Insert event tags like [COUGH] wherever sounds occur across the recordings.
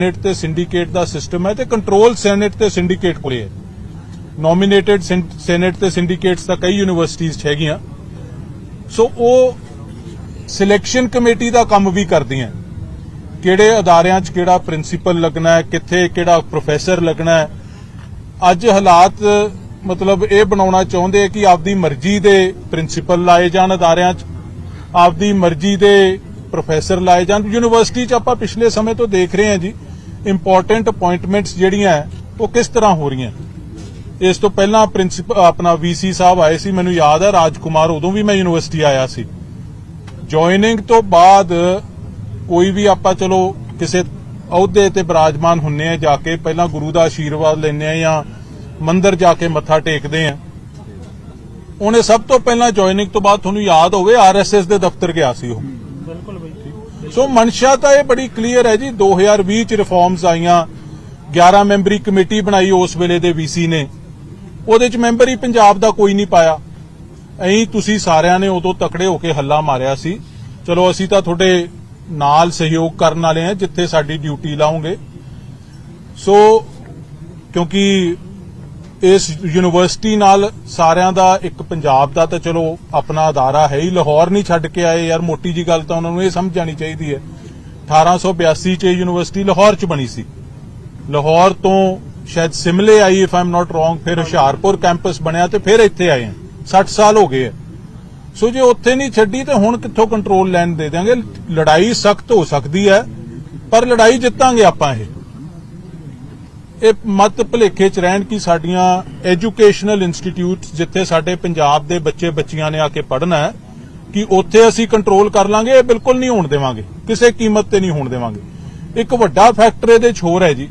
Senate ਤੇ syndicate ਦਾ system ਹੈ ਤੇ ਕੰਟਰੋਲ ਸੈਨੇਟ ਤੇ ਸਿੰਡੀਕੇਟ ਕੋਲੇ ਹੈ ਨੋਮੀਨੇਟਿਡ ਸੈਨੇਟ ਤੇ ਸਿੰਡੀਕੇਟਸ ਤਾਂ ਕਈ ਯੂਨੀਵਰਸਿਟੀਆਂ 'ਚ ਹੈਗੀਆਂ। ਸੋ ਉਹ ਸਿਲੈਕਸ਼ਨ ਕਮੇਟੀ ਦਾ ਕੰਮ ਵੀ ਕਰਦੀਆਂ। ਕਿਹੜੇ ਅਦਾਰਿਆਂ 'ਚ ਕਿਹੜਾ ਪ੍ਰਿੰਸੀਪਲ ਲੱਗਣਾ ਹੈ, ਕਿੱਥੇ ਕਿਹੜਾ ਪ੍ਰੋਫੈਸਰ ਲੱਗਣਾ ਹੈ। ਅੱਜ ਹਾਲਾਤ, ਮਤਲਬ ਇਹ ਬਣਾਉਣਾ ਚਾਹੁੰਦੇ ਆ ਕਿ ਆਪਦੀ ਮਰਜ਼ੀ ਦੇ ਪ੍ਰਿੰਸੀਪਲ ਲਾਏ ਜਾਣ ਅਦਾਰਿਆਂ 'ਚ, ਆਪਦੀ ਮਰਜ਼ੀ ਦੇ ਪ੍ਰੋਫੈਸਰ ਲਾਏ ਜਾਣ। ਯੂਨੀਵਰਸਿਟੀ 'ਚ ਆਪਾਂ ਪਿਛਲੇ ਸਮੇਂ ਤੋਂ ਦੇਖ ਰਹੇ ਹਾਂ ਜੀ ਇੰਪੋਰਟੈਂਟ ਅਪਾਇੰਟਮੈਂਟਸ ਜਿਹੜੀਆਂ ਉਹ ਕਿਸ ਤਰ੍ਹਾਂ ਹੋ ਰਹੀਆਂ? ਇਸ ਤੋਂ ਪਹਿਲਾਂ ਪ੍ਰਿੰਸੀਪਲ ਆਪਣਾ ਵੀਸੀ ਸਾਹਿਬ ਆਏ ਸੀ, ਮੈਨੂੰ ਯਾਦ ਹੈ, ਰਾਜਕੁਮਾਰ ਉਦੋਂ ਵੀ ਮੈਂ ਯੂਨੀਵਰਸਿਟੀ ਆਇਆ ਸੀ। ਜੁਆਇਨਿੰਗ ਤੋਂ ਬਾਅਦ ਕੋਈ ਵੀ ਆਪਾਂ ਚਲੋ ਕਿਸੇ ਅਹੁਦੇ ਤੇ ਬਿਰਾਜਮਾਨ ਹੁੰਨੇ ਆ, ਜਾ ਕੇ ਪਹਿਲਾਂ ਗੁਰੂ ਦਾ ਆਸ਼ੀਰਵਾਦ ਲੈਂਦੇ ਆ ਜਾਂ ਮੰਦਰ ਜਾ ਕੇ ਮੱਥਾ ਟੇਕਦੇ ਆ। ਉਹਨੇ ਸਭ ਤੋਂ ਪਹਿਲਾਂ ਜੁਆਇਨਿੰਗ ਤੋਂ ਬਾਅਦ ਤੁਹਾਨੂੰ ਯਾਦ ਹੋਵੇ ਆਰਐਸਐਸ ਦੇ ਦਫ਼ਤਰ ਗਿਆ ਸੀ ਉਹ। ਸੋ ਮਨਸ਼ਾ ਤਾਂ ਇਹ ਬੜੀ ਕਲੀਅਰ ਹੈ ਜੀ 2020 ਚ ਰਿਫਾਰਮਸ ਆਈਆਂ 11 ਮੈਂਬਰੀ ਕਮੇਟੀ ਬਣਾਈ ਉਸ ਵੇਲੇ ਦੇ ਵੀਸੀ ਨੇ। ਉਹਦੇ ਚ ਮੈਂਬਰ ਹੀ ਪੰਜਾਬ ਦਾ ਕੋਈ ਨਹੀਂ ਪਾਇਆ। ਐਂ ਤੁਸੀਂ ਸਾਰਿਆਂ ਨੇ ਉਦੋਂ ਤਕੜੇ ਹੋ ਕੇ ਹੱਲਾ ਮਾਰਿਆ ਸੀ। ਚਲੋ, ਅਸੀਂ ਤਾਂ ਤੁਹਾਡੇ ਨਾਲ ਸਹਿਯੋਗ ਕਰਨ ਵਾਲੇ ਹਾਂ, ਜਿੱਥੇ ਸਾਡੀ ਡਿਊਟੀ ਲਾਉਂਗੇ। ਸੋ, ਕਿਉਂਕਿ ਇਸ ਯੂਨੀਵਰਸਿਟੀ ਨਾਲ ਸਾਰਿਆਂ ਦਾ ਇੱਕ ਪੰਜਾਬ ਦਾ ਤਾਂ ਚਲੋ ਆਪਣਾ ਅਦਾਰਾ ਹੈ ਹੀ ਲਾਹੌਰ ਨਹੀਂ ਛੱਡ ਕੇ ਆਏ ਯਾਰ ਮੋਟੀ ਜੀ ਗੱਲ ਤਾਂ ਉਹਨਾਂ ਨੂੰ ਇਹ ਸਮਝ ਜਾਣੀ ਚਾਹੀਦੀ ਹੈ। 1882 ਚ ਯੂਨੀਵਰਸਿਟੀ ਲਾਹੌਰ ਚ ਬਣੀ ਸੀ। ਲਾਹੌਰ ਤੋਂ ਸ਼ਾਇਦ ਸਿਮਲੇ ਆਈ ਇਫ ਆਮ ਨਾਟ ਰੋਂਗ ਫਿਰ ਹੁਸ਼ਿਆਰਪੁਰ ਕੈਂਪਸ ਬਣਿਆ ਤੇ ਫਿਰ ਇੱਥੇ ਆਏ ਹਾਂ 60 ਸਾਲ ਹੋ ਗਏ ਆ। ਸੋ ਜੇ ਉੱਥੇ ਨਹੀਂ ਛੱਡੀ ਤੇ ਹੁਣ ਕਿੱਥੋਂ ਕੰਟਰੋਲ ਲੈਣ ਦੇ ਦਿਆਂਗੇ? ਲੜਾਈ ਸਖਤ ਹੋ ਸਕਦੀ ਹੈ ਪਰ ਲੜਾਈ ਜਿੱਤਾਂਗੇ ਆਪਾਂ ਇਹ। ਇਹ ਮਤ ਭਲੇਖੇ ਚ ਰਹਿਣ ਕਿ ਸਾਡੀਆਂ ਐਜੂਕੇਸ਼ਨਲ ਇੰਸਟੀਚਿਊਟਸ ਜਿੱਥੇ ਸਾਡੇ ਪੰਜਾਬ ਦੇ ਬੱਚੇ ਬੱਚੀਆਂ ਨੇ ਆ ਕੇ ਪੜ੍ਹਨਾ ਹੈ, ਕਿ ਉੱਥੇ ਅਸੀਂ ਕੰਟਰੋਲ ਕਰ ਲਾਂਗੇ, ਇਹ ਬਿਲਕੁਲ ਨਹੀਂ ਹੋਣ ਦੇਵਾਂਗੇ। ਕਿਸੇ ਕੀਮਤ ਤੇ ਨਹੀਂ ਹੋਣ ਦੇਵਾਂਗੇ। ਇੱਕ ਵੱਡਾ ਫੈਕਟਰ ਇਹਦੇ ਚ ਹੋਰ ਹੈ ਜੀ।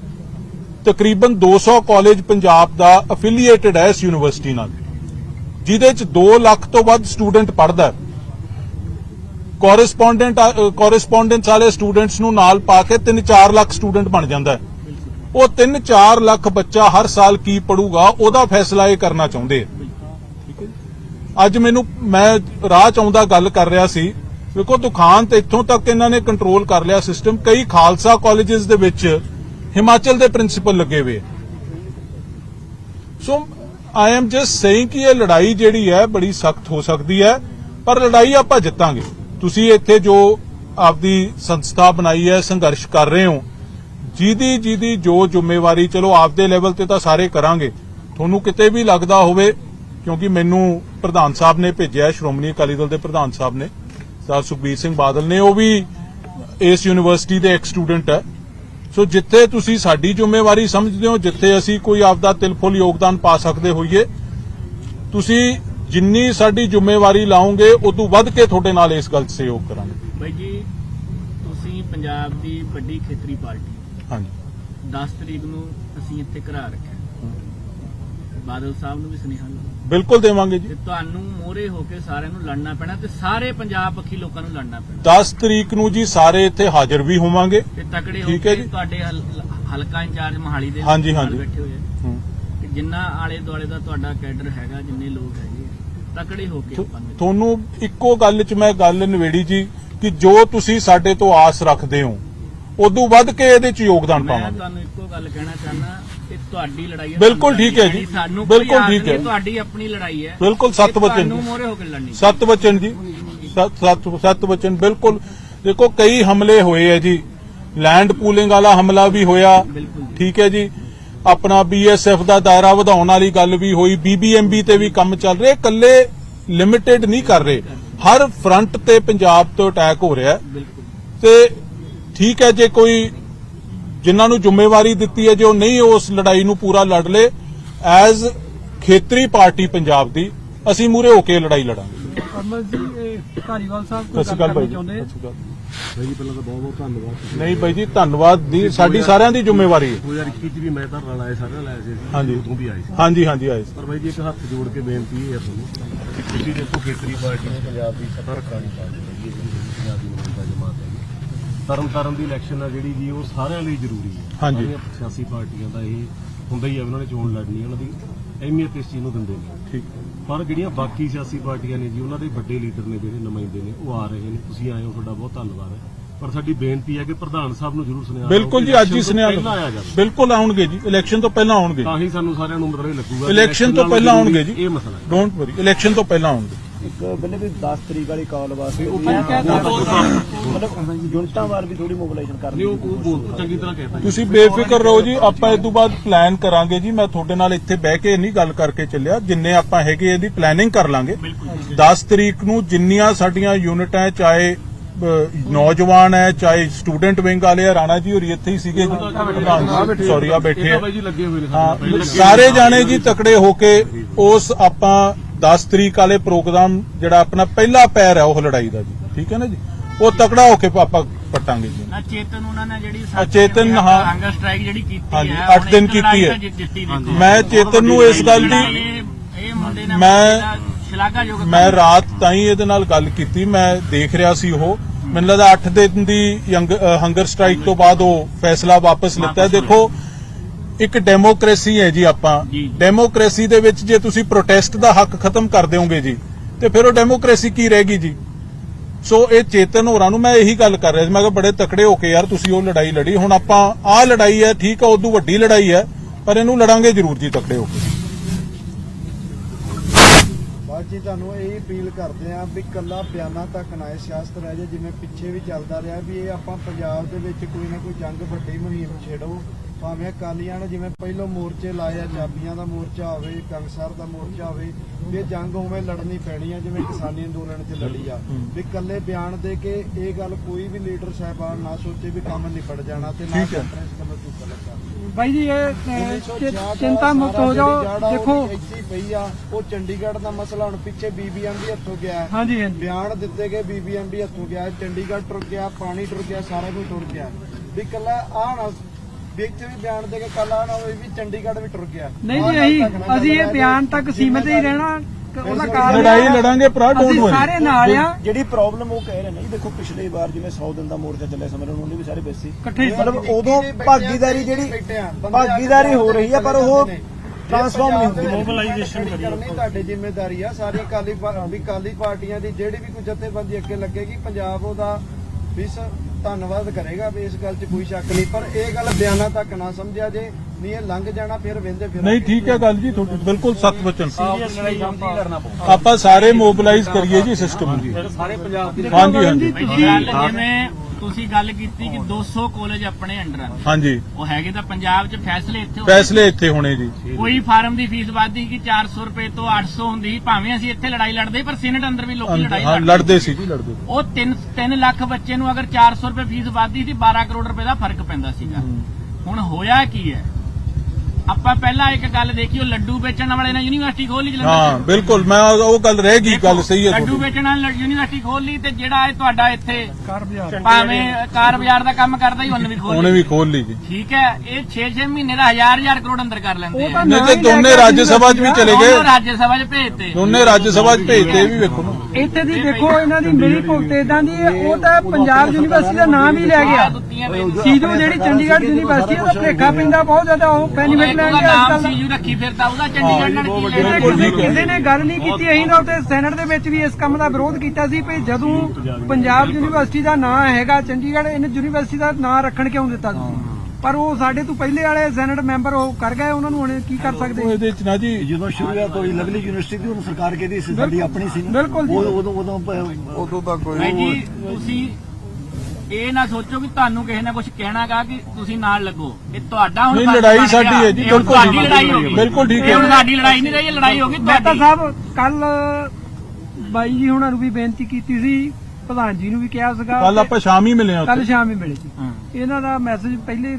ਤਕਰੀਬਨ 200 ਕਾਲਜ ਪੰਜਾਬ ਦਾ ਅਫੀਲੀਏਟਡ ਹੈ ਇਸ ਯੂਨੀਵਰਸਿਟੀ ਨਾਲ। ਜਿਹਦੇ ਚ 2 ਲੱਖ ਤੋਂ ਵੱਧ ਸਟੂਡੈਂਟ ਪੜਦਾ ਹੈ। ਕੋਰਸਪੋਂਡੈਂਟ ਕੋਰਸਪੋਂਡੈਂਟਸ ਵਾਲੇ ਸਟੂਡੈਂਟਸ ਨੂੰ ਨਾਲ ਪਾ ਕੇ 3-4 ਲੱਖ ਸਟੂਡੈਂਟ ਬਣ ਜਾਂਦਾ ਹੈ। ਉਹ 3-4 ਲੱਖ ਬੱਚਾ ਹਰ ਸਾਲ ਕੀ ਪੜੂਗਾ ਉਹਦਾ ਫੈਸਲਾ ਇਹ ਕਰਨਾ ਚਾਹੁੰਦੇ ਅੱਜ ਮੈਨੂੰ ਮੈਂ ਰਾਹ ਚ ਆਉਂਦਾ ਗੱਲ ਕਰ ਰਿਹਾ ਸੀ ਵੇਖੋ ਦੁਕਾਨ ਤੇ ਇੱਥੋਂ ਤੱਕ ਇਹਨਾਂ ਨੇ ਕੰਟਰੋਲ ਕਰ ਲਿਆ ਸਿਸਟਮ ਕਈ ਖਾਲਸਾ ਕਾਲਜਸ ਦੇ ਵਿੱਚ ਹਿਮਾਚਲ ਦੇ ਪ੍ਰਿੰਸੀਪਲ ਲੱਗੇ ਹੋਏ। So I am just saying ਕਿ ਇਹ ਲੜਾਈ ਜਿਹੜੀ ਹੈ ਬੜੀ ਸਖਤ ਹੋ ਸਕਦੀ ਹੈ ਪਰ ਲੜਾਈ ਆਪਾਂ ਜਿੱਤਾਂਗੇ। ਤੁਸੀਂ ਇੱਥੇ ਜੋ ਆਪਦੀ ਸੰਸਥਾ ਬਣਾਈ ਹੈ ਸੰਘਰਸ਼ ਕਰ ਰਹੇ ਹੋ ਜਿਹਦੀ ਜਿਹਦੀ ਜੋ ਜ਼ਿੰਮੇਵਾਰੀ, ਚਲੋ ਆਪਦੇ ਲੈਵਲ ਤੇ ਤਾਂ ਸਾਰੇ ਕਰਾਂਗੇ। ਤੁਹਾਨੂੰ ਕਿਤੇ ਵੀ ਲੱਗਦਾ ਹੋਵੇ, ਕਿਉਂਕਿ ਮੈਨੂੰ ਪ੍ਰਧਾਨ ਸਾਹਿਬ ਨੇ ਭੇਜਿਆ, ਸ਼੍ਰੋਮਣੀ ਅਕਾਲੀ ਦਲ ਦੇ ਪ੍ਰਧਾਨ ਸਾਹਿਬ ਨੇ, ਸਰ ਸੁਖਬੀਰ ਸਿੰਘ ਬਾਦਲ ਨੇ, ਉਹ ਵੀ ਇਸ ਯੂਨੀਵਰਸਿਟੀ ਦੇ ਇੱਕ ਸਟੂਡੈਂਟ ਹੈ। ਸੋ ਜਿੱਥੇ ਤੁਸੀਂ ਸਾਡੀ ਜ਼ਿੰਮੇਵਾਰੀ ਸਮਝਦੇ ਹੋ, ਜਿੱਥੇ ਅਸੀਂ ਕੋਈ ਆਪਦਾ ਤਿਲਫੁਲ ਯੋਗਦਾਨ ਪਾ ਸਕਦੇ ਹੋਈਏ, ਤੁਸੀਂ ਜਿੰਨੀ ਸਾਡੀ ਜ਼ਿੰਮੇਵਾਰੀ ਲਾਓਗੇ, ਉਦੋਂ ਵੱਧ ਕੇ ਤੁਹਾਡੇ ਨਾਲ ਇਸ ਗੱਲ 'ਚ ਸਹਿਯੋਗ ਕਰਾਂਗੇ। ਬਾਈ ਜੀ, ਤੁਸੀਂ ਪੰਜਾਬ ਦੀ ਵੱਡੀ ਖੇਤਰੀ ਪਾਰਟੀ ਹਾਂਜੀ। 10 ਤਰੀਕ ਨੂੰ ਅਸੀਂ ਇੱਥੇ ਘਰਾ ਰੱਖਿਆ। ਬਾਦਲ ਸਾਹਿਬ ਨੂੰ ਵੀ ਸੁਨੇਹਾ ਲਓ ਬਿਲਕੁਲ ਦੇਵਾਂਗੇ ਜੀ। ਤੇ ਤੁਹਾਨੂੰ ਮੋਰੇ ਹੋ ਕੇ ਸਾਰਿਆਂ ਨੂੰ ਲੜਨਾ ਪੈਣਾ ਤੇ ਸਾਰੇ ਪੰਜਾਬ ਪੱਖੀ ਲੋਕਾਂ ਨੂੰ ਲੜਨਾ ਪੈਣਾ। 10 ਤਰੀਕ ਨੂੰ ਜੀ ਸਾਰੇ ਇੱਥੇ ਹਾਜ਼ਰ ਵੀ ਹੋਵਾਂਗੇ। ਤੇ ਤਕੜੇ ਹੋ ਠੀਕ ਹੈ ਕੇ ਜੀ। ਤੁਹਾਡੇ ਹਲ- ਹਲਕਾ ਇੰਚਾਰਜ ਮਹਾਲੀ ਦੇ ਹਾਂਜੀ, ਨਾਲ ਹਾਂਜੀ। ਬੈਠੇ ਹੋਏ ਆ। ਹੂੰ। ਕਿ ਜਿੰਨਾ ਆਲੇ ਦੁਆਲੇ ਦਾ ਤੁਹਾਡਾ ਕੈਡਰ ਹੈਗਾ ਜਿੰਨੇ ਲੋਕ ਹੈਗੇ ਆ, ਤਕੜੇ ਹੋ ਕੇ ਤੁ- ਆਪਾਂ ਨੂੰ। ਤੁਹਾਨੂੰ ਇੱਕੋ ਗੱਲ 'ਚ ਮੈਂ ਗੱਲ ਨਵੇੜੀ ਜੀ ਕਿ ਜੋ ਤੁਸੀਂ ਸਾਡੇ ਤੋਂ ਆਸ ਰੱਖਦੇ ਹੋ ਉਦੋਂ ਵੱਧ ਕੇ ਇਹਦੇ 'ਚ ਯੋਗਦਾਨ ਮੈਂ ਪਾਵਾਂਗੇ। ਤੁਹਾਨੂੰ ਇੱਕੋ ਗੱਲ ਕਹਿਣਾ ਚਾਹਨਾ ਇਹ ਤੁਹਾਡੀ ਲੜਾਈ ਹੈ ਬਿਲਕੁਲ ਠੀਕ ਹੈ ਜੀ। ਸਾਨੂੰ ਬਿਲਕੁਲ ਠੀਕ ਹੈ। ਤੁਹਾਡੀ ਆਪਣੀ ਲੜਾਈ ਹੈ। ਬਿਲਕੁਲ ਸੱਤ ਇਹ ਵਚਨ ਤੁਹਾਨੂੰ। ਮੋਰੇ ਹੋ ਕੇ ਲੜਨੀ ਸੱਤ ਵਚਨ ਜੀ। ਸੱਤ ਸੱਤ ਸੱਤ ਵਚਨ ਬਿਲਕੁਲ। ਦੇਖੋ ਕਈ ਹਮਲੇ ਹੋਏ ਆ ਜੀ। ਲੈਂਡ ਪੂਲਿੰਗ ਵਾਲਾ ਹਮਲਾ ਵੀ ਹੋਇਆ। ਬਿਲਕੁਲ ਜੀ। ਠੀਕ ਹੈ ਜੀ। ਆਪਣਾ ਬੀਐਸਐਫ ਦਾ ਦਾਇਰਾ ਵਧਾਉਣ ਵਾਲੀ ਗੱਲ ਵੀ ਹੋਈ। ਬੀਬੀਐਮਬੀ ਤੇ ਵੀ ਕੰਮ ਚੱਲ ਰਿਹਾ। ਇਕੱਲੇ ਲਿਮਿਟਿਡ ਨਹੀਂ ਕਰ ਰਹੇ। ਹਰ ਫਰੰਟ ਤੇ ਪੰਜਾਬ ਤੋਂ ਅਟੈਕ ਹੋ ਰਿਹਾ ਹੈ। ਬਿਲਕੁਲ। ਤੇ ਠੀਕ ਹੈ ਜੇ ਕੋਈ ਜਿਨ੍ਹਾਂ ਨੂੰ ਜ਼ਿੰਮੇਵਾਰੀ ਦਿੱਤੀ ਹੈ ਜੇ ਉਹ ਨਹੀਂ ਉਸ ਲੜਾਈ ਨੂੰ ਪੂਰਾ ਲੜ ਲੇ ਐਜ਼ ਖੇਤਰੀ ਪਾਰਟੀ ਪੰਜਾਬ ਦੀ ਅਸੀਂ ਮੂਰੇ ਹੋ ਕੇ ਲੜਾਈ ਲੜਾਂਗੇ ਅਮਰ ਜੀ ਇਹ ਧਾਰੀਵਾਲ ਸਾਹਿਬ ਸਤਿ ਕੋਈ ਸ਼੍ਰੀ ਗੱਲ ਅਕਾਲ ਬਾਈ ਕਰਨੀ ਜੀ ਚਾਹੁੰਦੇ ਸਤਿ ਸ਼੍ਰੀ ਅਕਾਲ ਬਾਈ ਜੀ ਪਹਿਲਾਂ ਤਾਂ ਬਹੁਤ ਬਹੁਤ ਧੰਨਵਾਦ ਨਹੀਂ ਬਾਈ ਜੀ ਧੰਨਵਾਦ ਦੀ ਸਾਡੀ ਸਾਰਿਆਂ ਦੀ ਜ਼ਿੰਮੇਵਾਰੀ ਹੈ 2021 ਚ ਵੀ ਮੈਂ ਧਰਨਾ ਲਾਇਆ ਸਾਰਿਆਂ ਲਾਇਆ ਸੀ ਅਸੀਂ। ਹਾਂਜੀ। ਉਦੋਂ ਵੀ ਆਏ ਸੀ ਹਾਂਜੀ ਹਾਂਜੀ ਆਏ ਸੀ। ਪਰ ਬਾਈ ਜੀ ਇੱਕ ਹੱਥ ਜੋੜ ਕੇ ਬੇਨਤੀ ਇਹ ਹੈ ਤੁਹਾਨੂੰ ਕਿ ਤੁਸੀਂ ਦੇਖੋ ਖੇਤਰੀ ਪਾਰਟੀ ਨੇ ਪੰਜਾਬ ਦੀ ਸਫਰ ਰੱਖਣੀ ਪਾਰਟੀ ਹੈ ਜਿਹੜੀ ਪੰਜਾਬ ਦੀ ਨੁਮਾਇੰਦਾ ਜਮਾਤ ਹੈ ਤਰਨ ਤਾਰਨ ਦੀ ਇਲੈਕਸ਼ਨ ਆ ਜਿਹੜੀ ਜੀ ਉਹ ਸਾਰਿਆਂ ਲਈ ਜ਼ਰੂਰੀ ਹੈ। ਹਾਂਜੀ। ਸਾਰੀਆਂ ਸਿਆਸੀ ਪਾਰਟੀਆਂ ਦਾ ਇਹ ਹੁੰਦਾ ਹੀ ਹੈ ਉਹਨਾਂ ਨੇ ਚੋਣ ਲੜਨੀ ਹੈ ਉਹਨਾਂ ਦੀ ਅਹਿਮੀਅਤ ਇਸ ਚੀਜ਼ ਨੂੰ ਦਿੰਦੇ ਨੇ। ਠੀਕ। ਪਰ ਜਿਹੜੀਆਂ ਬਾਕੀ ਸਿਆਸੀ ਪਾਰਟੀਆਂ ਨੇ ਜੀ ਉਹਨਾਂ ਦੇ ਵੱਡੇ ਲੀਡਰ ਨੇ ਜਿਹੜੇ ਨੁਮਾਇੰਦੇ ਨੇ ਉਹ ਆ ਰਹੇ ਨੇ। ਤੁਸੀਂ ਆਏ ਹੋ ਤੁਹਾਡਾ ਬਹੁਤ ਧੰਨਵਾਦ ਹੈ। ਪਰ ਸਾਡੀ ਬੇਨਤੀ ਹੈ ਕਿ ਪ੍ਰਧਾਨ ਸਾਹਿਬ ਨੂੰ ਜ਼ਰੂਰ ਸੁਨੇਹਾ ਬਿਲਕੁਲ ਜੀ ਅੱਜ ਹੀ ਸੁਨੇਹਾ ਆਇਆ ਜਾਵੇ। ਬਿਲਕੁਲ ਆਉਣਗੇ ਜੀ ਇਲੈਕਸ਼ਨ ਤੋਂ ਪਹਿਲਾਂ ਆਉਣਗੇ। ਤਾਂ ਹੀ ਸਾਨੂੰ ਸਾਰਿਆਂ ਨੂੰ ਮਤਲਬ ਲੱਗੂਗਾ ਇਲੈਕਸ਼ਨ ਤੋਂ ਨਾਲ ਪਹਿਲਾਂ ਜ਼ਰੂਰੀ ਆਉਣਗੇ ਜੀ। ਇਹ ਮਸਲਾ ਹੈ। ਡੋਂਟ ਵਰੀ ਇਲੈਕਸ਼ਨ ਤੋਂ ਪਹਿਲਾਂ ਆਉਣਗੇ। ਇੱਕ ਬੰਦੇ ਵੀ 10 ਤਰੀਕ ਵਾਲੀ ਕਾਲ ਵਾਸਤੇ ਉਹ ਵੀ ਕਹਿ ਮਤਲਬ ਯੂਨਿਟਾਂ ਵਾਰ ਵੀ ਥੋੜੀ ਮੋਬਿਲਾਈਜੇਸ਼ਨ ਕਰਨੀ ਉਹ ਬੋਲ ਚੰਗੀ ਤਰ੍ਹਾਂ ਕਹਿਤਾ ਤੁਸੀਂ ਬੇਫਿਕਰ ਰਹੋ ਜੀ ਆਪਾਂ ਇਸ ਤੋਂ ਬਾਅਦ ਪਲਾਨ ਕਰਾਂਗੇ ਜੀ। ਮੈਂ ਤੁਹਾਡੇ ਨਾਲ ਇੱਥੇ ਬਹਿ ਕੇ ਨਹੀਂ ਗੱਲ ਕਰਕੇ ਚੱਲਿਆ ਜਿੰਨੇ ਆਪਾਂ ਹੈਗੇ ਇਹਦੀ ਪਲੈਨਿੰਗ ਕਰ ਲਾਂਗੇ। 10 ਤਰੀਕ ਨੂੰ ਜਿੰਨੀਆਂ ਸਾਡੀਆਂ ਯੂਨਿਟਾਂ ਹੈ, ਚਾਹੇ ਨੌਜਵਾਨ ਹੈ ਚਾਹੇ ਸਟੂਡੈਂਟ ਵਿੰਗ ਵਾਲੇ ਆ ਰਾਣਾ ਜੀ ਹੋਰੀ ਇੱਥੇ ਹੀ ਸੀਗੇ ਸੌਰੀ ਆ ਬੈਠੇ ਆ। ਤਾਂ ਬਾਈ ਜੀ ਲੱਗੇ ਹੋਏ ਨੇ ਸਾਡੇ ਨਾਲ, ਪਹਿਲਾਂ ਹਾਂ ਲੱਗੇ ਸਾਰੇ ਜਾਣੇ ਜੀ ਤਕੜੇ ਹੋ ਕੇ ਉਸ ਆਪਾਂ 10 ਤਰੀਕ ਵਾਲੇ ਪ੍ਰੋਗਰਾਮ ਜਿਹੜਾ ਆਪਣਾ ਪਹਿਲਾ ਪੈਰ ਹੈ ਉਹ ਲੜਾਈ ਦਾ ਜੀ ਠੀਕ ਹੈ ਨਾ ਜੀ? ਉਹ ਤਕੜਾ ਹੋ ਕੇ ਆਪਾਂ ਪਟਾਂਗੇ ਜੀ। ਨਾ ਚੇਤਨ ਉਹਨਾਂ ਨੇ ਜਿਹੜੀ ਹਾਂ, ਚੇਤਨ, ਹਾਂ। ਹੰਗਰ ਸਟ੍ਰਾਈਕ ਜਿਹੜੀ ਕੀਤੀ ਹਾਂਜੀ, ਹੈ ਅੱਠ ਉਹਨੇ ਦਿਨ ਕੀਤੀ ਹੈ। ਮੈਂ ਚੇਤਨ ਨੂੰ ਇਸ ਗੱਲ ਦੀ ਮੈਂ- ਸ਼ਲਾਘਾਯੋਗ ਮੈਂ ਰਾਤ ਤਾਈਂ ਇਹਦੇ ਨਾਲ ਗੱਲ ਕੀਤੀ ਮੈਂ ਦੇਖ ਰਿਹਾ ਸੀ ਉਹ। ਮੈਨੂੰ ਲੱਗਦਾ 8 ਦਿਨ ਦੀ ਹੰਗਰ ਸਟ੍ਰਾਈਕ ਤੋਂ ਬਾਅਦ ਉਹ ਫੈਸਲਾ ਵਾਪਸ ਲਿੱਤਾ। ਹੈ ਦੇਖੋ ਇੱਕ ਡੈਮੋਕ੍ਰੇਸੀ ਹੈ ਜੀ ਆਪਾਂ। ਜੀ। ਡੈਮੋਕ੍ਰੇਸੀ ਦੇ ਵਿੱਚ ਜੇ ਤੁਸੀਂ ਪ੍ਰੋਟੈਸਟ ਦਾ ਹੱਕ ਖਤਮ ਕਰ ਦਿਓਗੇ ਜੀ ਤੇ ਫਿਰ ਉਹ ਡੈਮੋਕ੍ਰੇਸੀ ਕੀ ਰਹੇਗੀ ਜੀ? ਸੋ ਇਹ ਚੇਤਨ ਹੋਰਾਂ ਨੂੰ ਮੈਂ ਇਹੀ ਗੱਲ ਕਰ ਰਿਹਾ ਸੀ। ਮੈਂ ਕਿਹਾ ਬੜੇ ਤਕੜੇ ਹੋ ਕੇ ਯਾਰ ਤੁਸੀਂ ਉਹ ਲੜਾਈ ਲੜੀ। ਹੁਣ ਆਪਾਂ ਆਹ ਲੜਾਈ ਹੈ ਠੀਕ ਹੈ ਉਦੋਂ ਵੱਡੀ ਲੜਾਈ ਹੈ ਪਰ ਇਹਨੂੰ ਲੜਾਂਗੇ ਜ਼ਰੂਰ ਜੀ ਤਕੜੇ ਹੋ ਕੇ। ਬਾਅਦ ਜੀ ਤੁਹਾਨੂੰ ਇਹ ਅਪੀਲ ਕਰਦੇ ਆ ਵੀ ਕੱਲਾ ਬਿਆਨਾਂ ਤੱਕ ਨਾ ਇਹ ਸਿਆਸਤ ਰਹਿ ਜਾਏ ਜਿਵੇਂ ਪਿੱਛੇ ਵੀ ਚੱਲਦਾ ਰਿਹਾ ਵੀ ਇਹ ਆਪਾਂ ਪੰਜਾਬ ਦੇ ਵਿੱਚ ਕੋਈ ਨਾ ਕੋਈ ਜੰਗ ਵੱਡੀ ਮੁਹਿੰਮ ਛੇੜੋ। ਭਾਵੇਂ ਅਕਾਲੀਆਂ ਨੇ ਜਿਵੇਂ ਪਹਿਲੋਂ ਮੋਰਚੇ ਲਾਏ ਆ ਚਾਬੀਆਂ ਦਾ ਮੋਰਚਾ ਹੋਵੇ ਕੰਗਸਰ ਦਾ ਮੋਰਚਾ ਹੋਵੇ ਵੀ ਇਹ ਜੰਗ ਉਵੇਂ ਲੜਨੀ ਪੈਣੀ ਆ ਜਿਵੇਂ ਕਿਸਾਨੀ ਅੰਦੋਲਨ 'ਚ ਲੜੀ ਆ। ਵੀ ਕੱਲੇ ਬਿਆਨ ਦੇ ਕੇ ਇਹ ਗੱਲ ਕੋਈ ਵੀ ਲੀਡਰ ਸਾਹਿਬਾਨ ਨਾ ਸੋਚੇ ਵੀ ਕੰਮ ਨਿਬੜ ਜਾਣਾ ਤੇ ਨਾ। ਕਾਂਗਰਸ ਵੱਲੋਂ ਝੁਕਾ ਲੱਗਾ। ਬਾਈ ਜੀ ਇਹ ਚਿੰਤਾ ਮੁਕਤ ਹੋ ਜਾਓ ਦੇਖੋ। ਇੱਥੇ ਪਈ ਆ ਉਹ ਚੰਡੀਗੜ੍ਹ ਦਾ ਮਸਲਾ ਹੁਣ ਪਿੱਛੇ ਬੀਬੀਐਮ ਵੀ ਹੱਥੋਂ ਗਿਆ ਹੈ। ਹਾਂਜੀ ਹਾਂਜੀ। ਬਿਆਨ ਦਿੱਤੇ ਗਏ ਬੀਬੀਐਮ ਵੀ ਹੱਥੋਂ ਗਿਆ ਚੰਡੀਗੜ੍ਹ ਟੁਰ ਗਿਆ ਪਾਣੀ ਟੁਰ ਗਿਆ ਸਾਰਾ ਕੁਝ ਟੁਰ ਗਿਆ। ਵੀ ਕੱਲਾ ਆਹ ਨਾ ਵਿੱਚ ਵੀ ਬਿਆਨ ਦੇ ਕੇ ਕੱਲ ਆ ਨਾ ਹੋਵੇ ਵੀ ਚੰਡੀਗੜ੍ਹ ਵੀ ਟੁਰ ਗਿਆ। ਨਹੀਂ ਜੀ ਅਸੀਂ ਇਹ ਬਿਆਨ ਤੱਕ ਸੀਮਿਤ ਹੀ ਰਹਿਣਾ ਕਿ ਉਹਦਾ ਕਾਰਨ ਲੜਾਈ ਲੜਾਂਗੇ ਭਰਾ ਡੋਂਟ ਅਸੀਂ ਵਰੀ ਸਾਰੇ ਨਾਲ ਆ। ਜਿਹੜੀ ਪ੍ਰੋਬਲਮ ਉਹ ਕਹਿ ਰਹੇ ਨੇ ਦੇਖੋ ਪਿਛਲੇ ਵਾਰ ਜਿਵੇਂ 100 ਦਿਨ ਦਾ ਮੋਰਚਾ ਚੱਲਿਆ ਸਮਰਨ ਉਹਨੇ ਵੀ ਸਾਰੇ ਬੈਸੀ ਮਤਲਬ ਉਦੋਂ ਭਾਗੀਦਾਰੀ ਜਿਹੜੀ ਭਾਗੀਦਾਰੀ ਹੋ ਰਹੀ ਆ ਪਰ ਉਹ। ਟਰਾਂਸਫਾਰਮ ਨਹੀਂ ਹੁੰਦੀ। ਮੋਬਿਲਾਈਜੇਸ਼ਨ ਕਰਨੀ ਤੁਹਾਡੀ ਜ਼ਿੰਮੇਵਾਰੀ ਆ ਸਾਰੀ ਕਾਲੀ ਵੀ ਕਾਲੀ ਪਾਰਟੀਆਂ ਦੀ ਜਿਹੜੀ ਵੀ ਕੋਈ ਜਥੇਬੰਦੀ ਅੱਗੇ ਲੱਗੇਗੀ ਪੰਜਾਬ ਉਹਦਾ ਵੀ ਧੰਨਵਾਦ ਕਰੇਗਾ ਵੀ ਇਸ ਗੱਲ 'ਚ ਕੋਈ ਸ਼ੱਕ ਨਹੀਂ ਪਰ ਇਹ ਗੱਲ ਬਿਆਨਾਂ ਤੱਕ ਨਾ ਸਮਝਿਆ ਜੇ ਨਹੀਂ ਇਹ ਲੰਘ ਜਾਣਾ ਫਿਰ ਵੇਂਦੇ ਫਿਰ ਨਹੀਂ ਠੀਕ ਹੈ ਗੱਲ ਜੀ ਤੁਹਾਡੀ ਬਿਲਕੁਲ ਸਖਤ ਵਚਨ। ਆਪਾਂ ਸਾਰੇ ਮੋਬਿਲਾਈਜ਼ ਕਰੀਏ ਜੀ ਸਿਸਟਮ ਨੂੰ। ਸਾਰੇ ਪੰਜਾਬ ਦੀ ਹਾਂਜੀ ਹਾਂਜੀ। ਜਿਵੇਂ ਤੁਸੀਂ ਗੱਲ ਕੀਤੀ ਕਿ 200 ਕਾਲਜ ਆਪਣੇ ਅੰਡਰ ਆ। ਹਾਂਜੀ। ਉਹ ਹੈਗੇ ਤਾਂ ਪੰਜਾਬ 'ਚ ਫੈਸਲੇ ਇੱਥੇ। ਫੈਸਲੇ ਇੱਥੇ ਹੋਣੇ ਜੀ। ਕੋਈ ਫਾਰਮ ਦੀ ਫੀਸ ਵੱਧਦੀ ਕਿ 400 ਰੁਪਏ ਤੋਂ 800 ਹੁੰਦੀ ਸੀ, ਭਾਵੇਂ ਅਸੀਂ ਇੱਥੇ ਲੜਾਈ ਲੜਦੇ ਪਰ ਸੀਨੇਟ ਅੰਦਰ ਵੀ ਲੋਕੀ ਲੜਾਈ ਹਾਂ ਲੜਦੇ ਲੜਦੇ ਸੀ। ਜੀ ਲੜਦੇ ਸੀ। ਉਹ 3 3 ਲੱਖ ਬੱਚੇ ਨੂੰ ਅਗਰ 400 ਰੁਪਏ ਫੀਸ ਵੱਧਦੀ ਸੀ 12 ਕਰੋੜ ਰੁਪਏ ਦਾ ਫ਼ਰਕ ਪੈਂਦਾ ਸੀਗਾ। ਹੁਣ ਹੋਇਆ ਕੀ ਹੈ? ਆਪਾਂ ਪਹਿਲਾਂ ਇੱਕ ਗੱਲ ਦੇਖੀ ਉਹ ਲੱਡੂ ਵੇਚਣ ਵਾਲੇ ਨੇ ਯੂਨੀਵਰਸਿਟੀ ਖੋਲ ਲਈ ਜਲੰਧਰ। ਹਾਂ ਬਿਲਕੁਲ ਮੈਂ ਉਹ ਗੱਲ ਰਹਿ ਗਈ ਗੱਲ ਸਹੀ ਹੈ ਲੱਡੂ ਵੇਚਣ ਵਾਲੇ ਨੇ ਯੂਨੀਵਰਸਿਟੀ ਖੋਲ ਲਈ ਤੇ ਜਿਹੜਾ ਇਹ ਤੁਹਾਡਾ ਇੱਥੇ ਕਾਰ ਬਾਜ਼ਾਰ। ਭਾਵੇਂ ਕਾਰ ਬਾਜ਼ਾਰ ਦਾ ਕੰਮ ਕਰਦਾ ਹੀ ਉਹਨੇ ਵੀ ਖੋਲ ਉਹਨੇ ਲਈ। ਵੀ ਖੋਲ ਲਈ ਜੀ। ਠੀਕ ਹੈ ਇਹ 6-6 ਮਹੀਨੇ ਦਾ ਹਜ਼ਾਰ ਹਜ਼ਾਰ ਕਰੋੜ ਅੰਦਰ ਕਰ ਲੈਂਦੇ ਆ। ਤਾਂ ਨਹੀਂ ਦੋਨੇ ਰਾਜ ਸਭਾ 'ਚ ਵੀ ਚਲੇ ਗਏ। ਉਹਨੂੰ ਰਾਜ ਸਭਾ 'ਚ ਭੇਜਤੇ ਦੋਨੇ ਰਾਜ ਸਭਾ 'ਚ ਇਹ ਵੀ ਵੇਖੋ। ਨਾ ਇੱਥੇ ਦੀ ਦੇਖੋ ਇਹਨਾਂ ਦੀ ਮਿਲੀ ਭੁਗਤ ਇਦਾਂ ਦੀ ਉਹ ਤਾਂ ਪੰਜਾਬ ਯੂਨੀਵਰਸਿਟੀ ਦਾ ਨਾਮ ਹੀ ਲੈ ਗਿਆ। ਸੀਜੂ ਜਿਹੜੀ ਚੰਡੀਗੜ੍ਹ ਯੂਨੀਵਰਸਿਟੀ ਦਾ ਭਲੇਖਾ ਪੈਂਦਾ ਬਹੁਤ ਜ਼ਿਆਦਾ ਉਹ ਬੈਨੀਫਿਟ ਉਹਦਾ ਨਾਮ ਕੱਲ੍ਹ ਸੀਯੂ ਰੱਖੀ ਫਿਰਦਾ ਉਹਦਾ ਚੰਡੀਗੜ੍ਹ ਨਾਲ ਕੀ ਕਿਸੇ ਲੈਣਾ? ਕਿਸੇ- ਕਿਸੇ ਨੇ ਗੱਲ ਨਹੀਂ ਕੀਤੀ ਅਸੀਂ ਤਾਂ ਉੱਥੇ ਸੈਨੇਟ ਦੇ ਵਿੱਚ ਵੀ ਇਸ ਕੰਮ ਦਾ ਵਿਰੋਧ ਕੀਤਾ ਸੀ ਵੀ ਜਦੋਂ ਪੰਜਾਬ ਯੂਨੀਵਰਸਿਟੀ ਦਾ ਨਾਂ ਹੈਗਾ ਚੰਡੀਗੜ੍ਹ ਇਹਨੇ ਯੂਨੀਵਰਸਿਟੀ ਦਾ ਨਾਂ ਰੱਖਣ ਕਿਉਂ ਦਿੱਤਾ ਤੁਸੀਂ ਪਰ ਉਹ ਸਾਡੇ ਤੋਂ ਪਹਿਲੇ ਵਾਲੇ ਸੈਨੇਟ ਮੈਂਬਰ ਉਹ ਕਰ ਗਏ ਉਹਨਾਂ ਨੂੰ ਹੁਣ ਕੀ ਕਰ ਸਕਦੇ? ਉਹ ਇਹਦੇ 'ਚ ਨਾ ਜੀ ਜਦੋਂ ਸ਼ੁਰੂਆਤ ਹੋਈ ਲਵਲੀ ਯੂਨੀਵਰਸਿਟੀ ਦੀ ਉਦੋਂ ਸਰਕਾਰ ਕਹਿੰਦੀ ਸੀ ਸਾਡੀ ਆਪਣੀ ਸੀ ਨਾ। ਬਿਲਕੁਲ ਜੀ। ਉਦੋਂ ਉਦੋਂ ਉਦੋਂ ਤੱਕ ਭਾਈ ਜੀ ਤੁਸੀਂ ਇਹ ਨਾ ਸੋਚੋ ਕਿ ਤੁਹਾਨੂੰ ਕਿਸੇ ਨੇ ਕੁਝ ਕਹਿਣਾਗਾ ਕਿ ਤੁਸੀਂ ਨਾਲ ਲੱਗੋ ਇਹ ਤੁਹਾਡਾ ਹੁਣ ਨਹੀਂ, ਲੜਾਈ ਸਾਡੀ। ਹੈ ਜੀ, ਬਿਲਕੁਲ ਤੁਹਾਡੀ। ਲੜਾਈ ਹੋ ਗਈ ਬਿਲਕੁਲ ਠੀਕ ਹੈ। ਸਾਡੀ ਲੜਾਈ ਨਹੀਂ ਰਹੀ ਇਹ ਲੜਾਈ ਹੋ ਗਈ ਤੁਹਾਡੀ ਸਾਹਿਬ ਕੱਲ ਬਾਈ ਜੀ ਹੁਣਾਂ ਨੂੰ ਵੀ ਬੇਨਤੀ ਕੀਤੀ ਸੀ ਪ੍ਰਧਾਨ ਜੀ ਨੂੰ ਵੀ ਕਿਹਾ ਸੀਗਾ ਕੱਲ ਆਪਾਂ ਸ਼ਾਮ ਹੀ ਮਿਲੇ ਆ ਕੱਲ ਸ਼ਾਮ ਹੀ ਮਿਲੇ ਸੀ ਇਹਨਾਂ ਦਾ ਮੈਸੇਜ ਪਹਿਲੇ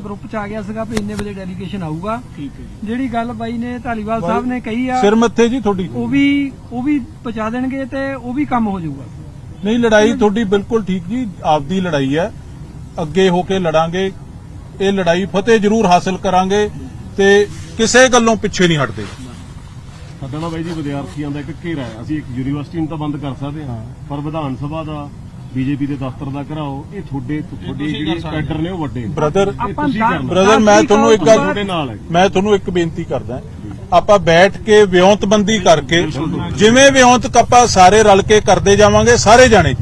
ਗਰੁੱਪ ਚ ਆ ਗਿਆ ਸੀਗਾ ਵੀ ਇੰਨੇ ਵਜੇ ਡੈਲੀਗੇਸ਼ਨ ਆਊਗਾ ਠੀਕ ਹੈ ਜੀ। ਜਿਹੜੀ ਗੱਲ ਬਾਈ ਨੇ ਢਾਲੀਵਾਲ ਸਾਹਿਬ ਨੇ ਕਹੀ ਆ ਸਿਰ ਮੱਥੇ ਜੀ ਤੁਹਾਡੀ ਉਹ ਵੀ ਉਹ ਵੀ ਪਹੁੰਚਾ ਦੇਣਗੇ ਤੇ ਉਹ ਵੀ ਕੰਮ ਹੋ ਜਾਊਗਾ ਨਹੀਂ ਲੜਾਈ ਤੁਹਾਡੀ ਬਿਲਕੁਲ ਠੀਕ ਜੀ ਆਪਦੀ ਲੜਾਈ ਹੈ। ਅੱਗੇ ਹੋ ਕੇ ਲੜਾਂਗੇ ਇਹ ਲੜਾਈ ਫਤਿਹ ਜ਼ਰੂਰ ਹਾਸਲ ਕਰਾਂਗੇ ਤੇ ਕਿਸੇ ਗੱਲੋਂ ਪਿੱਛੇ ਨਹੀਂ ਹਟਦੇ। ਸਾਡਾ ਨਾ ਬਾਈ ਜੀ ਵਿਦਿਆਰਥੀਆਂ ਦਾ ਇੱਕ ਘੇਰਾ ਹੈ। ਅਸੀਂ ਇੱਕ ਯੂਨੀਵਰਸਿਟੀ ਨੂੰ ਤਾਂ ਬੰਦ ਕਰ ਸਕਦੇ ਹਾਂ ਪਰ ਵਿਧਾਨ ਸਭਾ ਦਾ ਬੀਜੇਪੀ ਦੇ ਦਫ਼ਤਰ ਦਾ ਘਰਾਓ ਇਹ ਤੁਹਾਡੇ ਤੁਹਾਡੀ ਜਿਹੜੀ ਕੈਡਰ ਨੇ ਉਹ ਵੱਡੇ। ਬ੍ਰਦਰ ਬ੍ਰਦਰ ਮੈਂ ਤੁਹਾਨੂੰ ਇੱਕ ਮੈਂ ਤੁਹਾਨੂੰ ਇੱਕ ਬੇਨਤੀ ਕਰਦਾ। ਆਪਾਂ ਬੈਠ ਕੇ ਵਿਉਂਤਬੰਦੀ ਕਰਕੇ ਜਿਵੇਂ ਵਿਉਂਤ ਕੱਪਾ ਸਾਰੇ ਰਲ ਕੇ ਕਰਦੇ ਜਾਵਾਂਗੇ ਸਾਰੇ ਜਾਣੇ